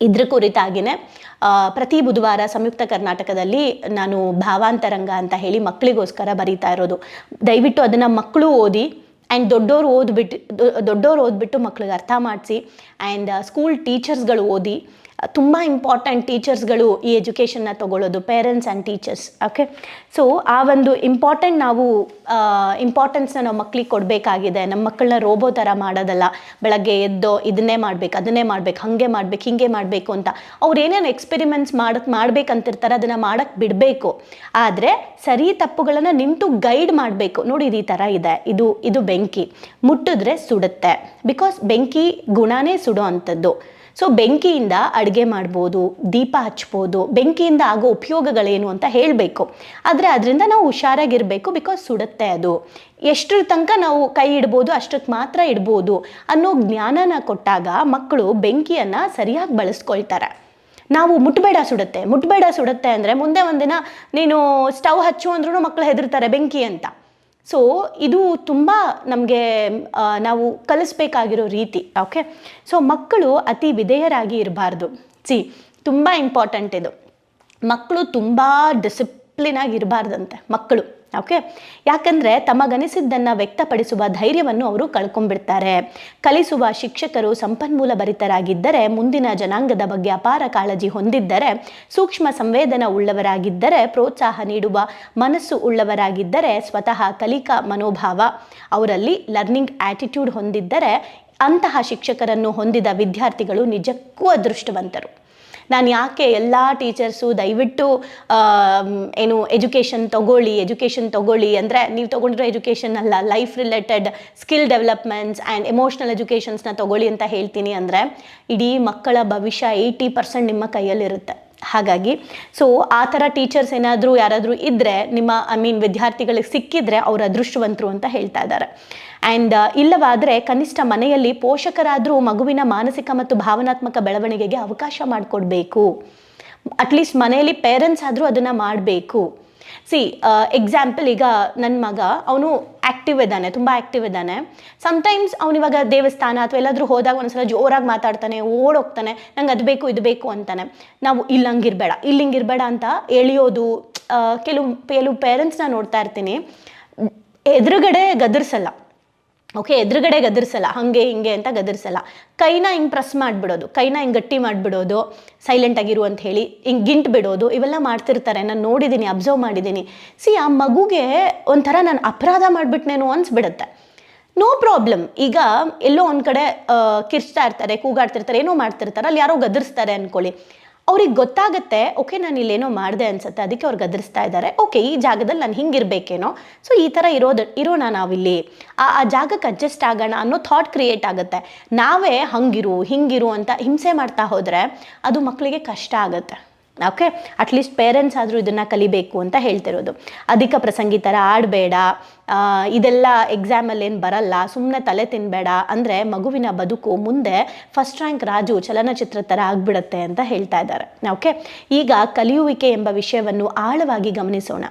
ಇದ್ರ ಕುರಿತಾಗಿನೇ ಪ್ರತಿ ಬುಧವಾರ ಸಂಯುಕ್ತ ಕರ್ನಾಟಕದಲ್ಲಿ ನಾನು ಭಾವಾಂತರಂಗ ಅಂತ ಹೇಳಿ ಮಕ್ಕಳಿಗೋಸ್ಕರ ಬರೀತಾ ಇರೋದು. ದಯವಿಟ್ಟು ಅದನ್ನು ಮಕ್ಕಳು ಓದಿ ಆ್ಯಂಡ್ ದೊಡ್ಡೋರು ಓದ್ಬಿಟ್ಟು ದೊಡ್ಡೋರು ಓದ್ಬಿಟ್ಟು ಮಕ್ಳಿಗೆ ಅರ್ಥ ಮಾಡಿಸಿ ಆ್ಯಂಡ್ ಸ್ಕೂಲ್ ಟೀಚರ್ಸ್ಗಳು ಓದಿ ತುಂಬ ಇಂಪಾರ್ಟೆಂಟ್ ಟೀಚರ್ಸ್ಗಳು ಈ ಎಜುಕೇಷನ್ನ ತಗೊಳ್ಳೋದು parents and teachers okay so ಆ ಒಂದು ಇಂಪಾರ್ಟೆಂಟ್ ನಾವು ಇಂಪಾರ್ಟೆನ್ಸ್ನ ನಾವು ಮಕ್ಳಿಗೆ ಕೊಡಬೇಕಾಗಿದೆ. ನಮ್ಮ ಮಕ್ಕಳನ್ನ ರೋಬೋ ಥರ ಮಾಡೋದಲ್ಲ. ಬೆಳಗ್ಗೆ ಎದ್ದೋ ಇದನ್ನೇ ಮಾಡ್ಬೇಕು, ಅದನ್ನೇ ಮಾಡ್ಬೇಕು, ಹಾಗೆ ಮಾಡ್ಬೇಕು, ಹೀಗೆ ಮಾಡಬೇಕು ಅಂತ. ಅವ್ರು ಏನೇನು ಎಕ್ಸ್ಪೆರಿಮೆಂಟ್ಸ್ ಮಾಡಕ್ ಮಾಡ್ಬೇಕಂತಿರ್ತಾರೆ ಅದನ್ನು ಮಾಡೋಕ್ಕೆ ಬಿಡಬೇಕು. ಆದರೆ, ಸರಿ ತಪ್ಪುಗಳನ್ನು ನಿಂತು ಗೈಡ್ ಮಾಡಬೇಕು. ನೋಡಿ ಇದು ಈ ಥರ ಇದೆ. ಇದು ಇದು ಬೆಂಕಿ. ಮುಟ್ಟಿದ್ರೆ ಸುಡುತ್ತೆ. ಬಿಕಾಸ್ ಬೆಂಕಿ ಗುಣನೇ ಸುಡೋ ಅಂಥದ್ದು. ಸೊ ಬೆಂಕಿಯಿಂದ ಅಡುಗೆ ಮಾಡ್ಬೋದು, ದೀಪ ಹಚ್ಬೋದು, ಬೆಂಕಿಯಿಂದ ಆಗೋ ಉಪಯೋಗಗಳೇನು ಅಂತ ಹೇಳಬೇಕು. ಆದರೆ ಅದರಿಂದ ನಾವು ಹುಷಾರಾಗಿರಬೇಕು ಬಿಕಾಸ್ ಸುಡುತ್ತೆ ಅದು. ಎಷ್ಟರ ತನಕ ನಾವು ಕೈ ಇಡ್ಬೋದು ಅಷ್ಟಕ್ಕೆ ಮಾತ್ರ ಇಡ್ಬೋದು ಅನ್ನೋ ಜ್ಞಾನನ ಕೊಟ್ಟಾಗ ಮಕ್ಕಳು ಬೆಂಕಿಯನ್ನು ಸರಿಯಾಗಿ ಬಳಸ್ಕೊಳ್ತಾರೆ. ನಾವು ಮುಟ್ಬೇಡ ಸುಡುತ್ತೆ. ಮುಟ್ಬೇಡ ಸುಡುತ್ತೆ ಅಂದರೆ ಮುಂದೆ ಒಂದಿನ ನೀನು ಸ್ಟವ್ ಹಚ್ಚು ಅಂದ್ರೂ ಮಕ್ಕಳು ಹೆದರ್ತಾರೆ ಬೆಂಕಿ ಅಂತ. ಸೊ ಇದು ತುಂಬ ನಮಗೆ ನಾವು ಕಲಿಸ್ಬೇಕಾಗಿರೋ ರೀತಿ ಓಕೆ ಸೊ ಮಕ್ಕಳು ಅತಿ ವಿಧೇಯರಾಗಿ ಇರಬಾರ್ದು. ಸಿ ತುಂಬ ಇಂಪಾರ್ಟೆಂಟ್ ಇದು. ಮಕ್ಕಳು ತುಂಬ ಡಿಸಿಪ್ಲಿನ್ ಆಗಿ ಇರಬಾರ್ದಂತೆ, ಮಕ್ಕಳು. ಓಕೆ? ಯಾಕಂದರೆ ತಮಗನಿಸಿದ್ದನ್ನು ವ್ಯಕ್ತಪಡಿಸುವ ಧೈರ್ಯವನ್ನು ಅವರು ಕಳ್ಕೊಂಡ್ಬಿಡ್ತಾರೆ. ಕಲಿಸುವ ಶಿಕ್ಷಕರು ಸಂಪನ್ಮೂಲ ಭರಿತರಾಗಿದ್ದರೆ, ಮುಂದಿನ ಜನಾಂಗದ ಬಗ್ಗೆ ಅಪಾರ ಕಾಳಜಿ ಹೊಂದಿದ್ದರೆ, ಸೂಕ್ಷ್ಮ ಸಂವೇದನ ಉಳ್ಳವರಾಗಿದ್ದರೆ, ಪ್ರೋತ್ಸಾಹ ನೀಡುವ ಮನಸ್ಸು ಉಳ್ಳವರಾಗಿದ್ದರೆ, ಸ್ವತಃ ಕಲಿಕಾ ಮನೋಭಾವ. ಅವರಲ್ಲಿ ಲರ್ನಿಂಗ್ ಆಟಿಟ್ಯೂಡ್ ಹೊಂದಿದ್ದರೆ, ಅಂತಹ ಶಿಕ್ಷಕರನ್ನು ಹೊಂದಿದ ವಿದ್ಯಾರ್ಥಿಗಳು ನಿಜಕ್ಕೂ ಅದೃಷ್ಟವಂತರು. ನಾನು ಯಾಕೆ ಎಲ್ಲ ಟೀಚರ್ಸು ದಯವಿಟ್ಟು ಏನು ಎಜುಕೇಷನ್ ತಗೊಳ್ಳಿ ಎಜುಕೇಷನ್ ತಗೊಳ್ಳಿ ಅಂದರೆ ನೀವು ತೊಗೊಂಡಿರೋ ಎಜುಕೇಷನ್ ಅಲ್ಲ, life related skill developments and emotional ಎಜುಕೇಷನ್ಸ್ನ ತಗೊಳ್ಳಿ ಅಂತ ಹೇಳ್ತೀನಿ ಅಂದರೆ ಇಡೀ ಮಕ್ಕಳ ಭವಿಷ್ಯ ಏಯ್ಟಿ ಪರ್ಸೆಂಟ್ ನಿಮ್ಮ ಕೈಯಲ್ಲಿರುತ್ತೆ. ಹಾಗಾಗಿ ಸೊ ಆ ಥರ ಟೀಚರ್ಸ್ ಏನಾದರೂ ಯಾರಾದರೂ ಇದ್ದರೆ ನಿಮ್ಮ ಐ ಮೀನ್ ವಿದ್ಯಾರ್ಥಿಗಳಿಗೆ ಸಿಕ್ಕಿದ್ರೆ ಅವರು ಅದೃಷ್ಟವಂತರು ಅಂತ ಹೇಳ್ತಾ ಇದ್ದಾರೆ. ಆ್ಯಂಡ್ ಇಲ್ಲವಾದರೆ ಕನಿಷ್ಠ ಮನೆಯಲ್ಲಿ ಪೋಷಕರಾದರೂ ಮಗುವಿನ ಮಾನಸಿಕ ಮತ್ತು ಭಾವನಾತ್ಮಕ ಬೆಳವಣಿಗೆಗೆ ಅವಕಾಶ ಮಾಡಿಕೊಡ್ಬೇಕು. ಅಟ್ಲೀಸ್ಟ್ ಮನೆಯಲ್ಲಿ ಪೇರೆಂಟ್ಸ್ ಆದರೂ ಅದನ್ನು ಮಾಡಬೇಕು. ಸಿ ಎಕ್ಸಾಂಪಲ್ ಈಗ ನನ್ನ ಮಗ, ಅವನು ಆ್ಯಕ್ಟಿವ್ ಇದ್ದಾನೆ, ತುಂಬ ಆ್ಯಕ್ಟಿವ್ ಇದ್ದಾನೆ. ಸಮ್ಟೈಮ್ಸ್ ಅವನಿವಾಗ ದೇವಸ್ಥಾನ ಅಥವಾ ಎಲ್ಲಾದರೂ ಹೋದಾಗ ಒಂದ್ಸಲ ಜೋರಾಗಿ ಮಾತಾಡ್ತಾನೆ, ಓಡೋಗ್ತಾನೆ, ನಂಗೆ ಅದು ಬೇಕು, ಇದು ಬೇಕು ಅಂತಾನೆ. ನಾವು ಇಲ್ಲಿ ಹಂಗಿರ್ಬೇಡ ಇಲ್ಲಿ ಹಿಂಗಿರ್ಬೇಡ ಅಂತ ಎಳೆಯೋದು ಕೆಲವು ಕೆಲವು ಪೇರೆಂಟ್ಸ್ನ ನೋಡ್ತಾ ಇರ್ತೀನಿ. ಎದುರುಗಡೆ ಗದರ್ಸಲ್ಲ. ಓಕೆ ಎದುರುಗಡೆ ಗದರ್ಸಲ್ಲ, ಹಂಗೆ ಹಿಂಗೆ ಅಂತ ಗದರ್ಸಲ್ಲ. ಕೈನ ಹಿಂಗೆ ಪ್ರೆಸ್ ಮಾಡಿಬಿಡೋದು, ಕೈನ ಹಿಂಗೆ ಗಟ್ಟಿ ಮಾಡಿಬಿಡೋದು ಸೈಲೆಂಟ್ ಆಗಿರು ಅಂತ ಹೇಳಿ, ಹಿಂಗೆ ಗಿಂಟ್ ಬಿಡೋದು, ಇವೆಲ್ಲ ಮಾಡ್ತಿರ್ತಾರೆ. ನಾನು ನೋಡಿದ್ದೀನಿ ಅಬ್ಸರ್ವ್ ಮಾಡಿದ್ದೀನಿ ಸಿ ಆ ಮಗುಗೆ ಒಂಥರ ನಾನು ಅಪರಾಧ ಮಾಡಿಬಿಟ್ನೇನೋ ಅನ್ಸ್ಬಿಡುತ್ತೆ. ನೋ ಪ್ರಾಬ್ಲಮ್ ಈಗ ಎಲ್ಲೋ ಒಂದು ಕಡೆ ಕಿರ್ಚ್ತಾ ಇರ್ತಾರೆ, ಕೂಗಾಡ್ತಿರ್ತಾರೆ, ಏನೋ ಮಾಡ್ತಿರ್ತಾರೆ, ಅಲ್ಲಿ ಯಾರೋ ಗದರಿಸ್ತಾರೆ ಅಂದ್ಕೊಳ್ಳಿ ಅವ್ರಿಗೆ ಗೊತ್ತಾಗುತ್ತೆ, ಓಕೆ, ನಾನು ಇಲ್ಲೇನೋ ಮಾಡಿದೆ ಅನ್ಸುತ್ತೆ, ಅದಕ್ಕೆ ಅವ್ರು ಗದರಿಸ್ತಾ ಇದ್ದಾರೆ ಓಕೆ, ಈ ಜಾಗದಲ್ಲಿ ನಾನು ಹಿಂಗಿರ್ಬೇಕೇನೋ? ಸೊ, ಈ ಥರ ಇರೋದು, ಇರೋಣ ನಾವಿಲ್ಲಿ. ಆ ಆ ಜಾಗಕ್ಕೆ ಅಡ್ಜಸ್ಟ್ ಆಗೋಣ ಅನ್ನೋ ಥಾಟ್ ಕ್ರಿಯೇಟ್ ಆಗುತ್ತೆ. ನಾವೇ ಹಂಗಿರು, ಹಿಂಗಿರು ಅಂತ ಹಿಂಸೆ ಮಾಡ್ತಾ ಹೋದರೆ ಅದು ಮಕ್ಕಳಿಗೆ ಕಷ್ಟ ಆಗುತ್ತೆ. ಓಕೆ ಅಟ್ಲೀಸ್ಟ್ ಪೇರೆಂಟ್ಸ್ ಆದರೂ ಇದನ್ನು ಕಲಿಬೇಕು ಅಂತ ಹೇಳ್ತಿರೋದು. ಅಧಿಕ ಪ್ರಸಂಗಿ ಥರ ಆಡಬೇಡ. ಇದೆಲ್ಲ ಎಕ್ಸಾಮಲ್ಲಿ ಏನು ಬರಲ್ಲ. ಸುಮ್ಮನೆ ತಲೆ ತಿನ್ನಬೇಡ ಅಂದರೆ ಮಗುವಿನ ಬದುಕು ಮುಂದೆ ಫಸ್ಟ್ ರ್ಯಾಂಕ್ ರಾಜು ಚಲನಚಿತ್ರ ಥರ ಆಗ್ಬಿಡತ್ತೆ ಅಂತ ಹೇಳ್ತಾ ಇದ್ದಾರೆ. ಓಕೆ ಈಗ ಕಲಿಯುವಿಕೆ ಎಂಬ ವಿಷಯವನ್ನು ಆಳವಾಗಿ ಗಮನಿಸೋಣ.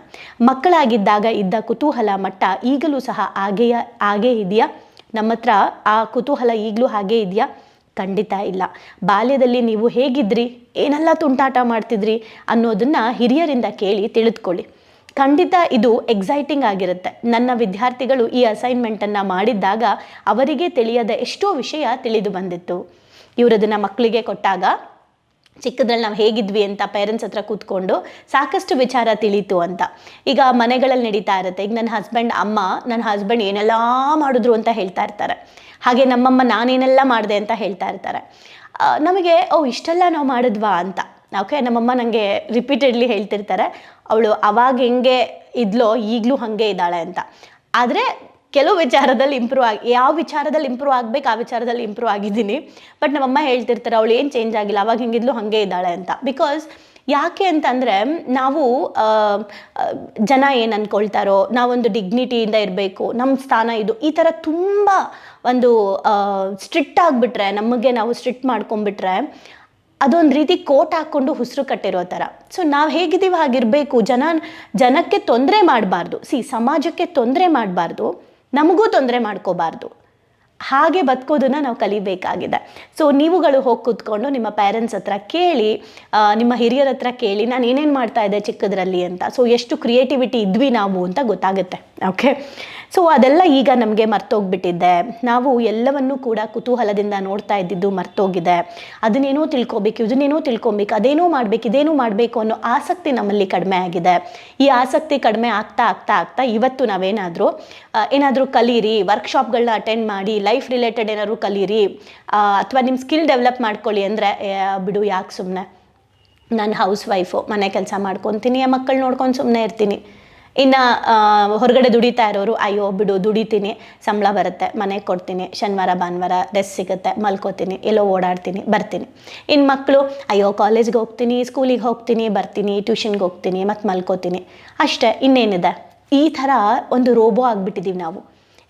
ಮಕ್ಕಳಾಗಿದ್ದಾಗ ಇದ್ದ ಕುತೂಹಲ ಮಟ್ಟ ಈಗಲೂ ಸಹ ಹಾಗೆಯ, ಹಾಗೇ ಇದೆಯಾ? ನಮ್ಮ ಹತ್ರ ಆ ಕುತೂಹಲ ಈಗಲೂ ಹಾಗೇ ಇದೆಯಾ? ಖಂಡಿತ ಇಲ್ಲ. ಬಾಲ್ಯದಲ್ಲಿ ನೀವು ಹೇಗಿದ್ರಿ? ಏನೆಲ್ಲ ತುಂಟಾಟ ಮಾಡ್ತಿದ್ರಿ? ಅನ್ನೋದನ್ನು ಹಿರಿಯರಿಂದ ಕೇಳಿ ತಿಳಿದುಕೊಳ್ಳಿ. ಖಂಡಿತ ಇದು ಎಕ್ಸೈಟಿಂಗ್ ಆಗಿರುತ್ತೆ. ನನ್ನ ವಿದ್ಯಾರ್ಥಿಗಳು ಈ ಅಸೈನ್ಮೆಂಟನ್ನು ಮಾಡಿದ್ದಾಗ ಅವರಿಗೆ ತಿಳಿಯದ ಎಷ್ಟೋ ವಿಷಯ ತಿಳಿದು ಬಂದಿತ್ತು. ಇವರದನ್ನು ಮಕ್ಕಳಿಗೆ ಕೊಟ್ಟಾಗ, ಚಿಕ್ಕದ್ರಲ್ಲಿ ನಾವು ಹೇಗಿದ್ವಿ ಅಂತ ಪೇರೆಂಟ್ಸ್ ಹತ್ರ ಕೂತ್ಕೊಂಡು ಸಾಕಷ್ಟು ವಿಚಾರ ತಿಳಿತು ಅಂತ. ಈಗ ಮನೆಗಳಲ್ಲಿ ನಡೀತಾ ಇರುತ್ತೆ. ಈಗ ನನ್ನ ಹಸ್ಬೆಂಡ್ ಅಮ್ಮ, ನನ್ನ ಹಸ್ಬೆಂಡ್ ಏನೆಲ್ಲ ಮಾಡಿದ್ರು ಅಂತ ಹೇಳ್ತಾ ಇರ್ತಾರೆ. ಹಾಗೆ ನಮ್ಮಮ್ಮ ನಾನೇನೆಲ್ಲ ಮಾಡಿದೆ ಅಂತ ಹೇಳ್ತಾ ಇರ್ತಾರೆ. ನಮಗೆ, ಓ, ಇಷ್ಟೆಲ್ಲ ನಾವು ಮಾಡಿದ್ವಾ? ಅಂತ. ಓಕೆ ನಮ್ಮಮ್ಮ ನನಗೆ ರಿಪೀಟೆಡ್ಲಿ ಹೇಳ್ತಿರ್ತಾರೆ. ಅವಳು ಅವಾಗ ಹೆಂಗೆ ಇದ್ಲೋ ಈಗಲೂ ಹಾಗೆ ಇದ್ದಾಳೆ ಅಂತ. ಆದರೆ ಕೆಲವು ವಿಚಾರದಲ್ಲಿ ಇಂಪ್ರೂವ್ ಆಗಿ, ಯಾವ ವಿಚಾರದಲ್ಲಿ ಇಂಪ್ರೂವ್ ಆಗಬೇಕು, ಆ ವಿಚಾರದಲ್ಲಿ ಇಂಪ್ರೂವ್ ಆಗಿದ್ದೀನಿ. ಬಟ್ ನಮ್ಮಮ್ಮ ಹೇಳ್ತಿರ್ತಾರೆ, ಅವಳು ಏನು ಚೇಂಜ್ ಆಗಿಲ್ಲ, ಅವಾಗ ಹಿಂಗಿದ್ಲು ಹಾಗೆ ಇದ್ದಾಳೆ ಅಂತ. ಬಿಕಾಸ್ ಯಾಕೆ ಅಂತಂದರೆ ನಾವು ಜನ ಏನು ಅಂದ್ಕೊಳ್ತಾರೋ ನಾವೊಂದು ಡಿಗ್ನಿಟಿಯಿಂದ ಇರಬೇಕು ನಮ್ಮ ಸ್ಥಾನ ಇದು, ಈ ಥರ ತುಂಬ ಒಂದು ಸ್ಟ್ರಿಕ್ಟ್ ಆಗಿಬಿಟ್ರೆ, ನಮಗೆ ನಾವು ಸ್ಟ್ರಿಕ್ಟ್ ಮಾಡ್ಕೊಂಬಿಟ್ರೆ ಅದೊಂದು ರೀತಿ ಕೋಟ್ ಹಾಕ್ಕೊಂಡು ಉಸಿರು ಕಟ್ಟಿರೋ ಥರ ಸೊ ನಾವು ಹೇಗಿದ್ದೀವಿ ಹಾಗಿರಬೇಕು, ಜನ, ಜನಕ್ಕೆ ತೊಂದರೆ ಮಾಡಬಾರ್ದು. ಸಿ ಸಮಾಜಕ್ಕೆ ತೊಂದರೆ ಮಾಡಬಾರ್ದು, ನಮಗೂ ತೊಂದರೆ ಮಾಡ್ಕೋಬಾರ್ದು. ಹಾಗೆ ಬದುಕೋದನ್ನ ನಾವು ಕಲಿಬೇಕಾಗಿದೆ. ಸೊ ನೀವುಗಳು ಹೋಗಿ ಕೂತ್ಕೊಂಡು ನಿಮ್ಮ ಪೇರೆಂಟ್ಸ್ ಹತ್ರ ಕೇಳಿ ನಿಮ್ಮ ಹಿರಿಯರ ಹತ್ರ ಕೇಳಿ, ನಾನು ಏನೇನು ಮಾಡ್ತಾ ಇದ್ದೆ ಚಿಕ್ಕದ್ರಲ್ಲಿ ಅಂತ. ಸೊ ಎಷ್ಟು ಕ್ರಿಯೇಟಿವಿಟಿ ಇದ್ವಿ ನಾವು ಅಂತ ಗೊತ್ತಾಗುತ್ತೆ. ಓಕೆ ಸೊ ಅದೆಲ್ಲ ಈಗ ನಮಗೆ ಮರ್ತೋಗ್ಬಿಟ್ಟಿದ್ದೆ ನಾವು ಎಲ್ಲವನ್ನೂ ಕೂಡ ಕುತೂಹಲದಿಂದ ನೋಡ್ತಾ ಇದ್ದಿದ್ದು ಮರ್ತೋಗಿದೆ. ಅದನ್ನೇನೋ ತಿಳ್ಕೊಬೇಕು, ಇದನ್ನೇನೋ ತಿಳ್ಕೊಬೇಕು, ಅದೇನೋ ಮಾಡಬೇಕು, ಇದೇನೋ ಮಾಡಬೇಕು ಅನ್ನೋ ಆಸಕ್ತಿ ನಮ್ಮಲ್ಲಿ ಕಡಿಮೆ ಆಗಿದೆ. ಈ ಆಸಕ್ತಿ ಕಡಿಮೆ ಆಗ್ತಾ ಆಗ್ತಾ ಆಗ್ತಾ ಇವತ್ತು ನಾವೇನಾದರೂ ಏನಾದರೂ ಕಲೀರಿ ವರ್ಕ್ಶಾಪ್ಗಳನ್ನ ಅಟೆಂಡ್ ಮಾಡಿ ಲೈಫ್ ರಿಲೇಟೆಡ್ ಏನಾದರೂ ಕಲೀರಿ ಅಥವಾ ನಿಮ್ಮ ಸ್ಕಿಲ್ ಡೆವಲಪ್ ಮಾಡ್ಕೊಳ್ಳಿ ಅಂದರೆ ಬಿಡು ಯಾಕೆ ಸುಮ್ಮನೆ ನಾನು ಹೌಸ್ ವೈಫು ಮನೆ ಕೆಲಸ ಮಾಡ್ಕೊತೀನಿ ಮಕ್ಕಳು ನೋಡ್ಕೊಂಡು ಸುಮ್ಮನೆ ಇರ್ತೀನಿ. ಇನ್ನು ಹೊರಗಡೆ ದುಡಿತಾ ಇರೋರು, ಅಯ್ಯೋ, ಬಿಡು, ದುಡಿತೀನಿ, ಸಂಬಳ ಬರುತ್ತೆ ಮನೆಗೆ ಕೊಡ್ತೀನಿ, ಶನಿವಾರ, ಭಾನುವಾರ ರೆಸ್ಟ್ ಸಿಗುತ್ತೆ, ಮಲ್ಕೋತೀನಿ, ಎಲ್ಲೋ ಓಡಾಡ್ತೀನಿ, ಬರ್ತೀನಿ. ಇನ್ನು ಮಕ್ಕಳು ಅಯ್ಯೋ ಕಾಲೇಜ್ಗೆ ಹೋಗ್ತೀನಿ ಸ್ಕೂಲಿಗೆ ಹೋಗ್ತೀನಿ, ಬರ್ತೀನಿ ಟ್ಯೂಷನ್ಗೆ ಹೋಗ್ತೀನಿ, ಮತ್ತು ಮಲ್ಕೋತೀನಿ. ಅಷ್ಟೇ, ಇನ್ನೇನಿದೆ? ಈ ಥರ ಒಂದು ರೋಬೋ ಆಗಿಬಿಟ್ಟಿದ್ದೀವಿ ನಾವು.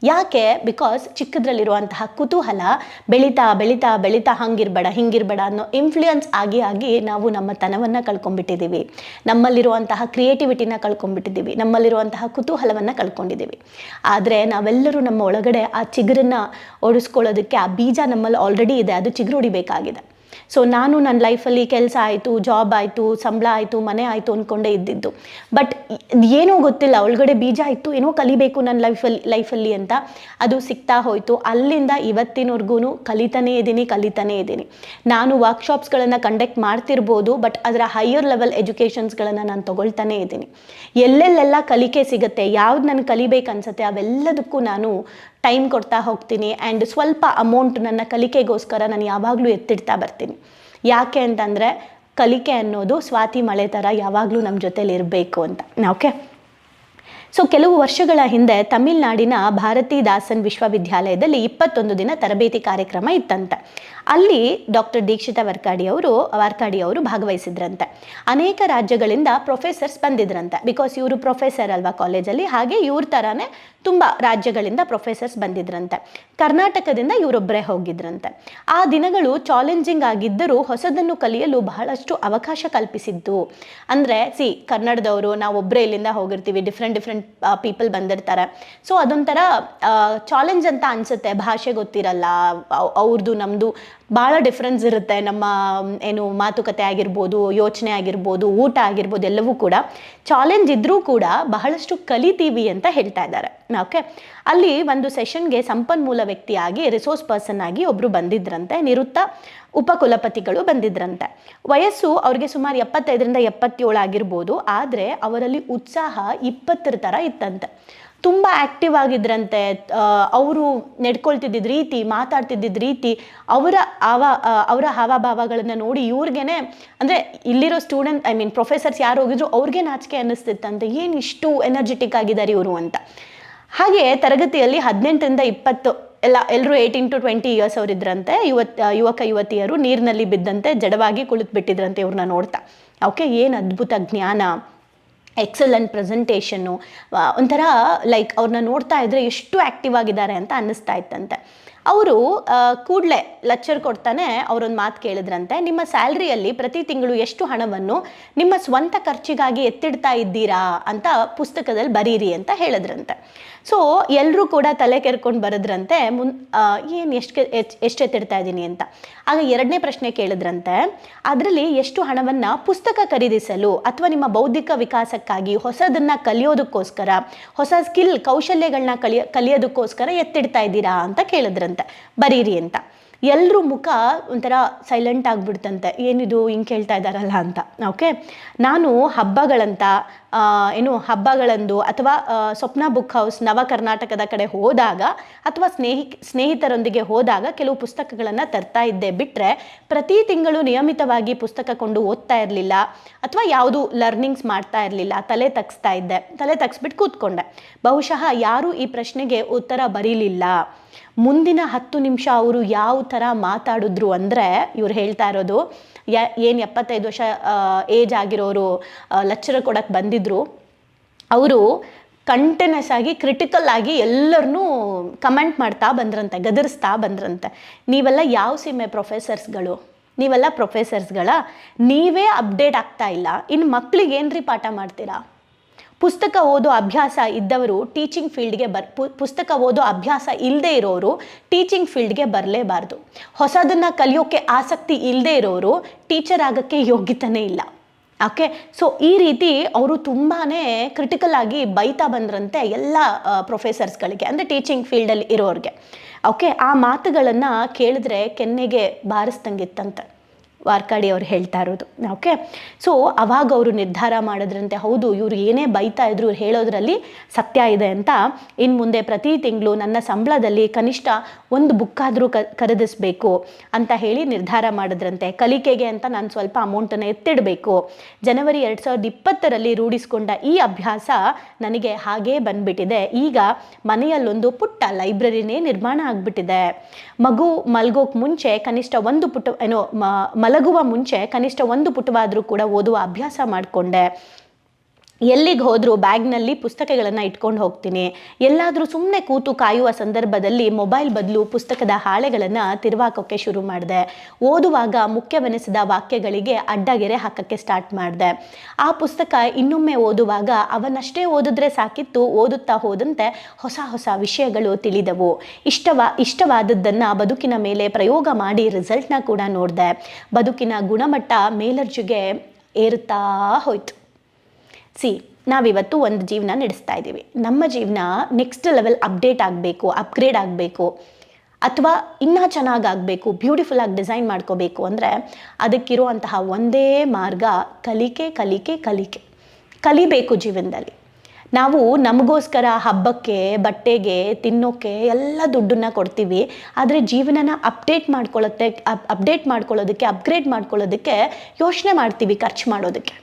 ಯಾಕೆ? ಬಿಕಾಸ್ ಚಿಕ್ಕದ್ರಲ್ಲಿರುವಂತಹ ಕುತೂಹಲ, ಬೆಳೀತಾ ಬೆಳೀತಾ ಬೆಳೀತಾ ಹಂಗಿರ್ಬೇಡ, ಹಿಂಗಿರ್ಬೇಡ ಅನ್ನೋ ಇನ್ಫ್ಲೂಯೆನ್ಸ್ ಆಗಿ ಆಗಿ ನಾವು ನಮ್ಮ ತನವನ್ನು ಕಳ್ಕೊಂಡ್ಬಿಟ್ಟಿದ್ದೀವಿ. ನಮ್ಮಲ್ಲಿರುವಂತಹ ಕ್ರಿಯೇಟಿವಿಟಿನ ಕಳ್ಕೊಂಡ್ಬಿಟ್ಟಿದ್ದೀವಿ. ನಮ್ಮಲ್ಲಿರುವಂತಹ ಕುತೂಹಲವನ್ನು ಕಳ್ಕೊಂಡಿದ್ದೀವಿ. ಆದರೆ ನಾವೆಲ್ಲರೂ ನಮ್ಮ ಒಳಗಡೆ ಆ ಚಿಗುರನ್ನು ಓಡಿಸ್ಕೊಳ್ಳೋದಕ್ಕೆ ಆ ಬೀಜ ನಮ್ಮಲ್ಲಿ ಆಲ್ರೆಡಿ ಇದೆ. ಅದು ಚಿಗುರು ಹೊಡಿಬೇಕಾಗಿದೆ. ಸೊ ನಾನು ನನ್ನ ಲೈಫಲ್ಲಿ ಕೆಲಸ ಆಯಿತು ಜಾಬ್ ಆಯಿತು, ಸಂಬಳ ಆಯಿತು, ಮನೆ ಆಯಿತು ಅಂದ್ಕೊಂಡೇ ಇದ್ದಿದ್ದು. ಬಟ್ ಏನೂ ಗೊತ್ತಿಲ್ಲ, ಒಳಗಡೆ ಬೀಜ ಇತ್ತು, ಏನೋ ಕಲಿಬೇಕು ನನ್ನ ಲೈಫಲ್ಲಿ ಲೈಫಲ್ಲಿ ಅಂತ. ಅದು ಸಿಗ್ತಾ ಹೋಯಿತು. ಅಲ್ಲಿಂದ ಇವತ್ತಿನವರೆಗೂ ಕಲಿತಾನೇ ಇದ್ದೀನಿ ಕಲಿತಾನೇ ಇದ್ದೀನಿ. ನಾನು ವರ್ಕ್ಶಾಪ್ಸ್ಗಳನ್ನು ಕಂಡಕ್ಟ್ ಮಾಡ್ತಿರ್ಬೋದು ಬಟ್ ಅದರ ಹೈಯರ್ ಲೆವೆಲ್ ಎಜುಕೇಷನ್ಸ್ಗಳನ್ನು ನಾನು ತೊಗೊಳ್ತಾನೇ ಇದ್ದೀನಿ. ಎಲ್ಲೆಲ್ಲೆಲ್ಲ ಕಲಿಕೆ ಸಿಗುತ್ತೆ, ಯಾವ್ದು ನನಗೆ ಕಲಿಬೇಕು ಅನ್ಸುತ್ತೆ ಅವೆಲ್ಲದಕ್ಕೂ ನಾನು ಟೈಮ್ ಕೊಡ್ತಾ ಹೋಗ್ತೀನಿ ಆ್ಯಂಡ್ ಸ್ವಲ್ಪ ಅಮೌಂಟ್ ನನ್ನ ಕಲಿಕೆಗೋಸ್ಕರ ನಾನು ಯಾವಾಗಲೂ ಎತ್ತಿಡ್ತಾ ಬರ್ತೀನಿ. ಯಾಕೆ ಅಂತಂದರೆ ಕಲಿಕೆ ಅನ್ನೋದು ಸ್ವಾತಿ ಮಳೆ ಥರ ಯಾವಾಗಲೂ ನಮ್ಮ ಜೊತೇಲಿ ಇರಬೇಕು ಅಂತ. ಓಕೆ ಸೊ ಕೆಲವು ವರ್ಷಗಳ ಹಿಂದೆ ತಮಿಳುನಾಡಿನ ಭಾರತಿ ದಾಸನ್ ವಿಶ್ವವಿದ್ಯಾಲಯದಲ್ಲಿ ಇಪ್ಪತ್ತೊಂದು ದಿನ ತರಬೇತಿ ಕಾರ್ಯಕ್ರಮ ಇತ್ತಂತೆ. ಅಲ್ಲಿ ಡಾಕ್ಟರ್ ದೀಕ್ಷಿತ ವರ್ಕಾಡಿ ಅವರು, ವಾರ್ಕಾಡಿ ಅವರು ಭಾಗವಹಿಸಿದ್ರಂತೆ. ಅನೇಕ ರಾಜ್ಯಗಳಿಂದ ಪ್ರೊಫೆಸರ್ಸ್ ಬಂದಿದ್ರಂತೆ. ಬಿಕಾಸ್ ಇವರು ಪ್ರೊಫೆಸರ್ ಅಲ್ವಾ ಕಾಲೇಜಲ್ಲಿ ಹಾಗೆ ಇವ್ರ ಥರನೇ ತುಂಬ ರಾಜ್ಯಗಳಿಂದ ಪ್ರೊಫೆಸರ್ಸ್ ಬಂದಿದ್ರಂತೆ. ಕರ್ನಾಟಕದಿಂದ ಇವರೊಬ್ಬರೇ ಹೋಗಿದ್ರಂತೆ. ಆ ದಿನಗಳು ಚಾಲೆಂಜಿಂಗ್ ಆಗಿದ್ದರೂ ಹೊಸದನ್ನು ಕಲಿಯಲು ಬಹಳಷ್ಟು ಅವಕಾಶ ಕಲ್ಪಿಸಿದ್ದು. ಅಂದರೆ ಸಿ ಕನ್ನಡದವರು, ನಾವು ಒಬ್ಬರೇ ಇಲ್ಲಿಂದ ಹೋಗಿರ್ತೀವಿ ಡಿಫ್ರೆಂಟ್ ಡಿಫ್ರೆಂಟ್ ಪೀಪಲ್ ಬಂದಿರ್ತಾರೆ. ಸೊ ಅದೊಂಥರ ಚಾಲೆಂಜ್ ಅಂತ ಅನಿಸುತ್ತೆ. ಭಾಷೆ ಗೊತ್ತಿರಲ್ಲ, ಅವ್- ಅವ್ರದ್ದು ನಮ್ಮದು ಭಾಳ ಡಿಫ್ರೆನ್ಸ್ ಇರುತ್ತೆ ನಮ್ಮ ಏನು ಮಾತುಕತೆ ಆಗಿರ್ಬೋದು, ಯೋಚನೆ ಆಗಿರ್ಬೋದು, ಊಟ ಆಗಿರ್ಬೋದು ಎಲ್ಲವೂ ಕೂಡ. ಚಾಲೆಂಜ್ ಇದ್ದರೂ ಕೂಡ ಬಹಳಷ್ಟು ಕಲಿತೀವಿ ಅಂತ ಹೇಳ್ತಾ ಇದ್ದಾರೆ. ಓಕೆ ಅಲ್ಲಿ ಒಂದು ಸೆಷನ್ಗೆ ಸಂಪನ್ಮೂಲ ವ್ಯಕ್ತಿಯಾಗಿ ರಿಸೋರ್ಸ್ ಪರ್ಸನ್ ಆಗಿ ಒಬ್ಬರು ಬಂದಿದ್ರಂತೆ, ನಿವೃತ್ತ ಉಪಕುಲಪತಿಗಳು ಬಂದಿದ್ರಂತೆ. ವಯಸ್ಸು ಅವ್ರಿಗೆ ಸುಮಾರು ಎಪ್ಪತ್ತೈದರಿಂದ ಎಪ್ಪತ್ತೇಳು ಆಗಿರ್ಬೋದು, ಆದರೆ ಅವರಲ್ಲಿ ಉತ್ಸಾಹ ಇಪ್ಪತ್ತರ ಥರ ಇತ್ತಂತೆ. ತುಂಬ ಆ್ಯಕ್ಟಿವ್ ಆಗಿದ್ರಂತೆ. ಅವರು ನಡ್ಕೊಳ್ತಿದ್ದಿದ್ದ ರೀತಿ ಮಾತಾಡ್ತಿದ್ದಿದ್ದ ರೀತಿ ಅವರ ಆ, ಅವರ ಹಾವಭಾವಗಳನ್ನು ನೋಡಿ ಇವ್ರಿಗೇನೆ ಅಂದರೆ ಇಲ್ಲಿರೋ ಸ್ಟೂಡೆಂಟ್ ಐ ಮೀನ್ ಪ್ರೊಫೆಸರ್ಸ್ ಯಾರು ಹೋಗಿದ್ರು ಅವ್ರಿಗೆ ನಾಚಿಕೆ ಅನ್ನಿಸ್ತಿತ್ತಂತೆ ಏನು ಇಷ್ಟು ಎನರ್ಜೆಟಿಕ್ ಆಗಿದ್ದಾರೆ ಇವರು ಅಂತ. ಹಾಗೆ ತರಗತಿಯಲ್ಲಿ ಹದಿನೆಂಟರಿಂದ ಇಪ್ಪತ್ತು ಎಲ್ಲ ಎಲ್ಲರೂ ಏಯ್ಟೀನ್ ಟು ಟ್ವೆಂಟಿ ಇಯರ್ಸ್ ಅವರಿದ್ರಂತೆ ಯುವತ್ ಯುವಕ ಯುವತಿಯರು ನೀರಿನಲ್ಲಿ ಬಿದ್ದಂತೆ ಜಡವಾಗಿ ಕುಳಿತುಬಿಟ್ಟಿದ್ರಂತೆ ಇವ್ರನ್ನ ನೋಡ್ತಾ. ಓಕೆ ಏನು ಅದ್ಭುತ ಜ್ಞಾನ. ಎಕ್ಸಲೆಂಟ್ ಪ್ರೆಸೆಂಟೇಷನ್ನು ಒಂಥರ ಲೈಕ್ ಅವ್ರನ್ನ ನೋಡ್ತಾ ಇದ್ರೆ ಎಷ್ಟು ಆ್ಯಕ್ಟಿವ್ ಆಗಿದ್ದಾರೆ ಅಂತ ಅನ್ನಿಸ್ತಾ ಇತ್ತಂತೆ. ಅವರು ಕೂಡಲೇ ಲೆಕ್ಚರ್ ಕೊಡ್ತಾನೆ, ಅವರೊಂದು ಮಾತು ಕೇಳಿದ್ರಂತೆ, ನಿಮ್ಮ ಸ್ಯಾಲ್ರಿಯಲ್ಲಿ ಪ್ರತಿ ತಿಂಗಳು ಎಷ್ಟು ಹಣವನ್ನು ನಿಮ್ಮ ಸ್ವಂತ ಖರ್ಚಿಗಾಗಿ ಎತ್ತಿಡ್ತಾ ಇದ್ದೀರಾ? ಅಂತ ಪುಸ್ತಕದಲ್ಲಿ ಬರೀರಿ ಅಂತ ಹೇಳಿದ್ರಂತೆ. ಸೊ ಎಲ್ಲರೂ ಕೂಡ ತಲೆ ಕೆರ್ಕೊಂಡು ಬರೆದ್ರಂತೆ ಮುನ್ ಏನು ಎಷ್ಟು ಎಷ್ಟು ಎತ್ತಿಡ್ತಾ ಇದ್ದೀನಿ ಅಂತ. ಆಗ ಎರಡನೇ ಪ್ರಶ್ನೆ ಕೇಳಿದ್ರಂತೆ, ಅದರಲ್ಲಿ ಎಷ್ಟು ಹಣವನ್ನು ಪುಸ್ತಕ ಖರೀದಿಸಲು ಅಥವಾ ನಿಮ್ಮ ಬೌದ್ಧಿಕ ವಿಕಾಸಕ್ಕಾಗಿ ಹೊಸದನ್ನು ಕಲಿಯೋದಕ್ಕೋಸ್ಕರ, ಹೊಸ ಸ್ಕಿಲ್ ಕೌಶಲ್ಯಗಳನ್ನ ಕಲಿಯ, ಕಲಿಯೋದಕ್ಕೋಸ್ಕರ ಎತ್ತಿಡ್ತಾ ಇದ್ದೀರಾ ಅಂತ ಕೇಳಿದ್ರಂತೆ. ಬರೀರಿ ಅಂತ. ಎಲ್ಲರೂ ಮುಖ ಒಂಥರ ಸೈಲೆಂಟ್ ಆಗಿಬಿಡ್ತಂತೆ. ಏನಿದು ಹಿಂಗೆ ಕೇಳ್ತಾ ಇದ್ದಾರಲ್ಲ ಅಂತ. ಓಕೆ ನಾನು ಹಬ್ಬಗಳಂತ ಏನು ಹಬ್ಬಗಳಂದು ಅಥವಾ ಸ್ವಪ್ನ ಬುಕ್ ಹೌಸ್ ನವ ಕರ್ನಾಟಕದ ಕಡೆ ಹೋದಾಗ ಅಥವಾ ಸ್ನೇಹಿ, ಸ್ನೇಹಿತರೊಂದಿಗೆ ಹೋದಾಗ ಕೆಲವು ಪುಸ್ತಕಗಳನ್ನು ತರ್ತಾ ಇದ್ದೆ ಬಿಟ್ಟರೆ ಪ್ರತಿ ತಿಂಗಳು ನಿಯಮಿತವಾಗಿ ಪುಸ್ತಕ ಕೊಂಡು ಓದ್ತಾ ಇರಲಿಲ್ಲ ಅಥವಾ ಯಾವುದು ಲರ್ನಿಂಗ್ಸ್ ಮಾಡ್ತಾ ಇರಲಿಲ್ಲ, ತಲೆ ತಗ್ಸ್ತಾ ಇದ್ದೆ. ತಲೆ ತಗ್ಸ್ಬಿಟ್ಟು ಕೂತ್ಕೊಂಡೆ. ಬಹುಶಃ ಯಾರೂ ಈ ಪ್ರಶ್ನೆಗೆ ಉತ್ತರ ಬರೀಲಿಲ್ಲ. ಮುಂದಿನ ಹತ್ತು ನಿಮಿಷ ಅವರು ಯಾವ ಥರ ಮಾತಾಡಿದ್ರು ಅಂದರೆ ಇವ್ರು ಹೇಳ್ತಾ ಇರೋದು, ಯ, ಏನು ಎಪ್ಪತ್ತೈದು ವರ್ಷ ಏಜ್ ಆಗಿರೋರು ಲೆಕ್ಚರ್ ಕೊಡಕ್ಕೆ ಬಂದಿದ್ರು, ಅವರು ಕಂಟಿನ್ಯೂಸ್ ಆಗಿ ಕ್ರಿಟಿಕಲ್ ಆಗಿ ಎಲ್ಲರನ್ನೂ ಕಮೆಂಟ್ ಮಾಡ್ತಾ ಬಂದ್ರಂತೆ, ಗದರಿಸ್ತಾ ಬಂದ್ರಂತೆ. ನೀವೆಲ್ಲ ಯಾವ ಸಿಮೆ ಪ್ರೊಫೆಸರ್ಸ್ಗಳು ನೀವೆಲ್ಲ ಪ್ರೊಫೆಸರ್ಸ್ಗಳ ನೀವೇ ಅಪ್ಡೇಟ್ ಆಗ್ತಾ ಇಲ್ಲ. ಇನ್ನು ಮಕ್ಳಿಗೆ ಏನ್ರಿ ಪಾಠ ಮಾಡ್ತೀರಾ? ಪುಸ್ತಕ ಓದೋ ಅಭ್ಯಾಸ ಇದ್ದವರು ಟೀಚಿಂಗ್ ಫೀಲ್ಡ್ಗೆ ಬರ್ ಪುಸ್ತಕ ಓದೋ ಅಭ್ಯಾಸ ಇಲ್ಲದೆ ಇರೋರು ಟೀಚಿಂಗ್ ಫೀಲ್ಡ್ಗೆ ಬರಲೇಬಾರ್ದು. ಹೊಸದನ್ನು ಕಲಿಯೋಕ್ಕೆ ಆಸಕ್ತಿ ಇಲ್ಲದೆ ಇರೋರು ಟೀಚರ್ ಆಗೋಕ್ಕೆ ಯೋಗ್ಯತನೇ ಇಲ್ಲ. ಓಕೆ ಸೊ ಈ ರೀತಿ ಅವರು ತುಂಬಾ ಕ್ರಿಟಿಕಲ್ ಆಗಿ ಬೈತಾ ಬಂದ್ರಂತೆ ಎಲ್ಲ ಪ್ರೊಫೆಸರ್ಸ್ಗಳಿಗೆ ಅಂದರೆ ಟೀಚಿಂಗ್ ಫೀಲ್ಡಲ್ಲಿ ಇರೋರಿಗೆ. ಓಕೆ ಆ ಮಾತುಗಳನ್ನು ಕೇಳಿದ್ರೆ ಕೆನ್ನೆಗೆ ಬಾರಿಸ್ದಂಗಿತ್ತಂತೆ ವಾರ್ಕಾಡಿ ಅವ್ರು ಹೇಳ್ತಾ ಇರೋದು. ಓಕೆ ಸೊ ಅವಾಗ ಅವರು ನಿರ್ಧಾರ ಮಾಡಿದ್ರಂತೆ, ಹೌದು, ಇವ್ರು ಏನೇ ಬೈತಾ ಇದ್ರು ಹೇಳೋದ್ರಲ್ಲಿ ಸತ್ಯ ಇದೆ ಅಂತ. ಇನ್ನು ಮುಂದೆ ಪ್ರತಿ ತಿಂಗಳು ನನ್ನ ಸಂಬಳದಲ್ಲಿ ಕನಿಷ್ಠ ಒಂದು ಬುಕ್ಕಾದರೂ ಕ, ಖರೀದಿಸ್ಬೇಕು ಅಂತ ಹೇಳಿ ನಿರ್ಧಾರ ಮಾಡಿದ್ರಂತೆ. ಕಲಿಕೆಗೆ ಅಂತ ನಾನು ಸ್ವಲ್ಪ ಅಮೌಂಟನ್ನು ಎತ್ತಿಡಬೇಕು. ಜನವರಿ ಎರಡು ಸಾವಿರದ ಇಪ್ಪತ್ತರಲ್ಲಿ ರೂಢಿಸ್ಕೊಂಡ ಈ ಅಭ್ಯಾಸ ನನಗೆ ಹಾಗೇ ಬಂದ್ಬಿಟ್ಟಿದೆ. ಈಗ ಮನೆಯಲ್ಲೊಂದು ಪುಟ್ಟ ಲೈಬ್ರರಿನೇ ನಿರ್ಮಾಣ ಆಗಿಬಿಟ್ಟಿದೆ. ಮಗು ಮಲ್ಗೋಕ್ ಮುಂಚೆ ಕನಿಷ್ಠ ಒಂದು ಪುಟ, ಏನೋ ಮಲಗುವ ಮುಂಚೆ ಕನಿಷ್ಠ ಒಂದು ಪುಟವಾದರೂ ಕೂಡ ಓದುವ ಅಭ್ಯಾಸ ಮಾಡಿಕೊಂಡೆ. ಎಲ್ಲಿಗೆ ಹೋದರೂ ಬ್ಯಾಗ್ನಲ್ಲಿ ಪುಸ್ತಕಗಳನ್ನು ಇಟ್ಕೊಂಡು ಹೋಗ್ತೀನಿ. ಎಲ್ಲಾದರೂ ಸುಮ್ಮನೆ ಕೂತು ಕಾಯುವ ಸಂದರ್ಭದಲ್ಲಿ ಮೊಬೈಲ್ ಬದಲು ಪುಸ್ತಕದ ಹಾಳೆಗಳನ್ನು ತಿರುವಾಕೋಕ್ಕೆ ಶುರು ಮಾಡಿದೆ. ಓದುವಾಗ ಮುಖ್ಯವೆನಿಸಿದ ವಾಕ್ಯಗಳಿಗೆ ಅಡ್ಡಗೆರೆ ಹಾಕೋಕ್ಕೆ ಸ್ಟಾರ್ಟ್ ಮಾಡಿದೆ. ಆ ಪುಸ್ತಕ ಇನ್ನೊಮ್ಮೆ ಓದುವಾಗ ಅವನಷ್ಟೇ ಓದಿದ್ರೆ ಸಾಕಿತ್ತು, ಓದುತ್ತಾ ಹೋದಂತೆ ಹೊಸ ಹೊಸ ವಿಷಯಗಳು ತಿಳಿದವು. ಇಷ್ಟವ, ಇಷ್ಟವಾದದ್ದನ್ನು ಬದುಕಿನ ಮೇಲೆ ಪ್ರಯೋಗ ಮಾಡಿ ರಿಸಲ್ಟ್ನ ಕೂಡ ನೋಡಿದೆ. ಬದುಕಿನ ಗುಣಮಟ್ಟ ಮೇಲರ್ಜಿಗೆ ಏರುತ್ತಾ ಹೋಯ್ತು. ಸಿ, ನಾವಿವತ್ತು ಒಂದು ಜೀವನ ನಡೆಸ್ತಾ ಇದ್ದೀವಿ. ನಮ್ಮ ಜೀವನ ನೆಕ್ಸ್ಟ್ ಲೆವೆಲ್ ಅಪ್ಡೇಟ್ ಆಗಬೇಕು ಅಪ್ಗ್ರೇಡ್ ಆಗಬೇಕು, ಅಥವಾ ಇನ್ನೂ ಚೆನ್ನಾಗಾಗಬೇಕು ಬ್ಯೂಟಿಫುಲ್ ಆಗಿ ಡಿಸೈನ್ ಮಾಡ್ಕೋಬೇಕು ಅಂದರೆ ಅದಕ್ಕಿರುವಂತಹ ಒಂದೇ ಮಾರ್ಗ ಕಲಿಕೆ ಕಲಿಕೆ ಕಲಿಕೆ. ಕಲಿಬೇಕು ಜೀವನದಲ್ಲಿ. ನಾವು ನಮಗೋಸ್ಕರ ಹಬ್ಬಕ್ಕೆ, ಬಟ್ಟೆಗೆ, ತಿನ್ನೋಕ್ಕೆ ಎಲ್ಲ ದುಡ್ಡನ್ನು ಕೊಡ್ತೀವಿ. ಆದರೆ ಜೀವನನ ಅಪ್ಡೇಟ್ ಮಾಡ್ಕೊಳ್ಳೋತ್ತೆ ಅಪ್ಡೇಟ್ ಮಾಡ್ಕೊಳ್ಳೋದಕ್ಕೆ ಅಪ್ಗ್ರೇಡ್ ಮಾಡ್ಕೊಳ್ಳೋದಕ್ಕೆ ಯೋಚನೆ ಮಾಡ್ತೀವಿ ಖರ್ಚು ಮಾಡೋದಕ್ಕೆ.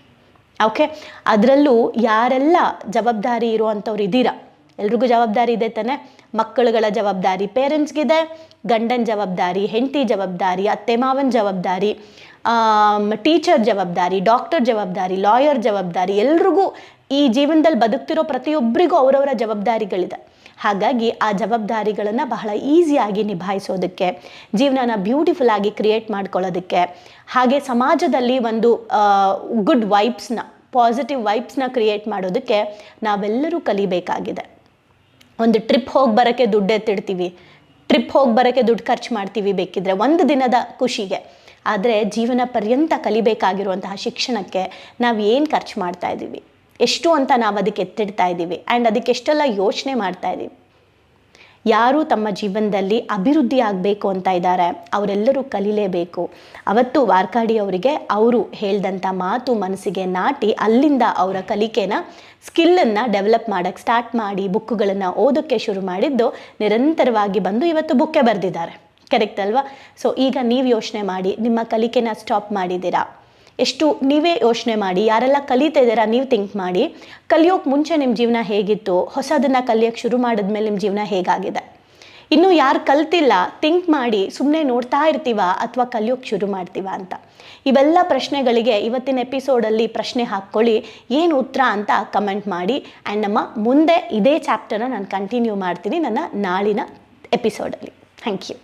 ಓಕೆ ಅದರಲ್ಲೂ ಯಾರೆಲ್ಲ ಜವಾಬ್ದಾರಿ ಇರುವಂಥವ್ರು ಇದ್ದೀರಾ? ಎಲ್ರಿಗೂ ಜವಾಬ್ದಾರಿ ಇದೆ ತಾನೆ? ಮಕ್ಕಳುಗಳ ಜವಾಬ್ದಾರಿ, ಪೇರೆಂಟ್ಸ್ಗಿದೆ, ಗಂಡನ ಜವಾಬ್ದಾರಿ, ಹೆಂಡತಿ ಜವಾಬ್ದಾರಿ, ಅತ್ತೆ ಮಾವನ ಜವಾಬ್ದಾರಿ ಟೀಚರ್ ಜವಾಬ್ದಾರಿ, ಡಾಕ್ಟರ್ ಜವಾಬ್ದಾರಿ, ಲಾಯರ್ ಜವಾಬ್ದಾರಿ, ಎಲ್ರಿಗೂ ಈ ಜೀವನದಲ್ಲಿ ಬದುಕ್ತಿರೋ ಪ್ರತಿಯೊಬ್ಬರಿಗೂ ಅವರವರ ಜವಾಬ್ದಾರಿಗಳಿದೆ. ಹಾಗಾಗಿ ಆ ಜವಾಬ್ದಾರಿಗಳನ್ನು ಬಹಳ ಈಸಿಯಾಗಿ ನಿಭಾಯಿಸೋದಕ್ಕೆ, ಜೀವನನ ಬ್ಯೂಟಿಫುಲ್ ಆಗಿ ಕ್ರಿಯೇಟ್ ಮಾಡ್ಕೊಳ್ಳೋದಕ್ಕೆ, ಹಾಗೆ ಸಮಾಜದಲ್ಲಿ ಒಂದು ಗುಡ್ ವೈಬ್ಸ್ನ ಪಾಸಿಟಿವ್ ವೈಬ್ಸ್ನ ಕ್ರಿಯೇಟ್ ಮಾಡೋದಕ್ಕೆ ನಾವೆಲ್ಲರೂ ಕಲಿಬೇಕಾಗಿದೆ. ಒಂದು ಟ್ರಿಪ್ ಹೋಗಿ ಬರೋಕ್ಕೆ ದುಡ್ಡು ಎತ್ತಿಡ್ತೀವಿ ಟ್ರಿಪ್ ಹೋಗಿ ಬರೋಕ್ಕೆ ದುಡ್ಡು ಖರ್ಚು ಮಾಡ್ತೀವಿ ಬೇಕಿದ್ರೆ ಒಂದು ದಿನದ ಖುಷಿಗೆ. ಆದರೆ ಜೀವನ ಪರ್ಯಂತ ಕಲಿಬೇಕಾಗಿರುವಂತಹ ಶಿಕ್ಷಣಕ್ಕೆ ನಾವು ಏನು ಖರ್ಚು ಮಾಡ್ತಾ ಇದ್ದೀವಿ ಎಷ್ಟು ಅಂತ ನಾವು ಅದಕ್ಕೆ ಎತ್ತಿಡ್ತಾ ಇದ್ದೀವಿ ಆ್ಯಂಡ್ ಅದಕ್ಕೆ ಎಷ್ಟೆಲ್ಲ ಯೋಚನೆ ಮಾಡ್ತಾ ಇದ್ದೀವಿ ಯಾರು ತಮ್ಮ ಜೀವನದಲ್ಲಿ ಅಭಿವೃದ್ಧಿ ಆಗಬೇಕು ಅಂತ ಇದ್ದಾರೆ. ಅವರೆಲ್ಲರೂ ಕಲಿಲೇಬೇಕು. ಅವತ್ತು ವಾರ್ಕಾಡಿ ಅವರಿಗೆ ಅವರು ಹೇಳ್ದಂಥ ಮಾತು ಮನಸ್ಸಿಗೆ ನಾಟಿ ಅಲ್ಲಿಂದ ಅವರ ಕಲಿಕೆನ, ಸ್ಕಿಲ್ಲನ್ನು ಡೆವಲಪ್ ಮಾಡೋಕ್ಕೆ ಸ್ಟಾರ್ಟ್ ಮಾಡಿ, ಬುಕ್ಕುಗಳನ್ನು ಓದೋಕ್ಕೆ ಶುರು ಮಾಡಿದ್ದು ನಿರಂತರವಾಗಿ ಬಂದು ಇವತ್ತು ಬುಕ್ಕೆ ಬರೆದಿದ್ದಾರೆ. ಕರೆಕ್ಟ್ ಅಲ್ವಾ? ಸೊ ಈಗ ನೀವು ಯೋಚನೆ ಮಾಡಿ, ನಿಮ್ಮ ಕಲಿಕೆನ ಸ್ಟಾಪ್ ಮಾಡಿದ್ದೀರಾ? ಎಷ್ಟು ನೀವೇ ಯೋಚನೆ ಮಾಡಿ, ಯಾರೆಲ್ಲ ಕಲಿತಾ ಇದ್ದೀರಾ ನೀವು ಥಿಂಕ್ ಮಾಡಿ, ಕಲಿಯೋಕೆ ಮುಂಚೆ ನಿಮ್ಮ ಜೀವನ ಹೇಗಿತ್ತು, ಹೊಸದನ್ನು ಕಲಿಯೋಕೆ ಶುರು ಮಾಡಿದ್ಮೇಲೆ ನಿಮ್ಮ ಜೀವನ ಹೇಗಾಗಿದೆ? ಇನ್ನು ಯಾರು ಕಲ್ತಿಲ್ಲ ಥಿಂಕ್ ಮಾಡಿ ಸುಮ್ಮನೆ ನೋಡ್ತಾ ಇರ್ತೀವ ಅಥವಾ ಕಲಿಯೋಕೆ ಶುರು ಮಾಡ್ತೀವ ಅಂತ? ಇವೆಲ್ಲ ಪ್ರಶ್ನೆಗಳಿಗೆ ಇವತ್ತಿನ ಎಪಿಸೋಡಲ್ಲಿ ಪ್ರಶ್ನೆ ಹಾಕ್ಕೊಳ್ಳಿ, ಏನು ಉತ್ತರ ಅಂತ ಕಮೆಂಟ್ ಮಾಡಿ ಆ್ಯಂಡ್ ನಮ್ಮ ಮುಂದೆ ಇದೇ ಚಾಪ್ಟರ್ನ ನಾನು ಕಂಟಿನ್ಯೂ ಮಾಡ್ತೀನಿ ನನ್ನ ನಾಳಿನ ಎಪಿಸೋಡಲ್ಲಿ ಥ್ಯಾಂಕ್ ಯು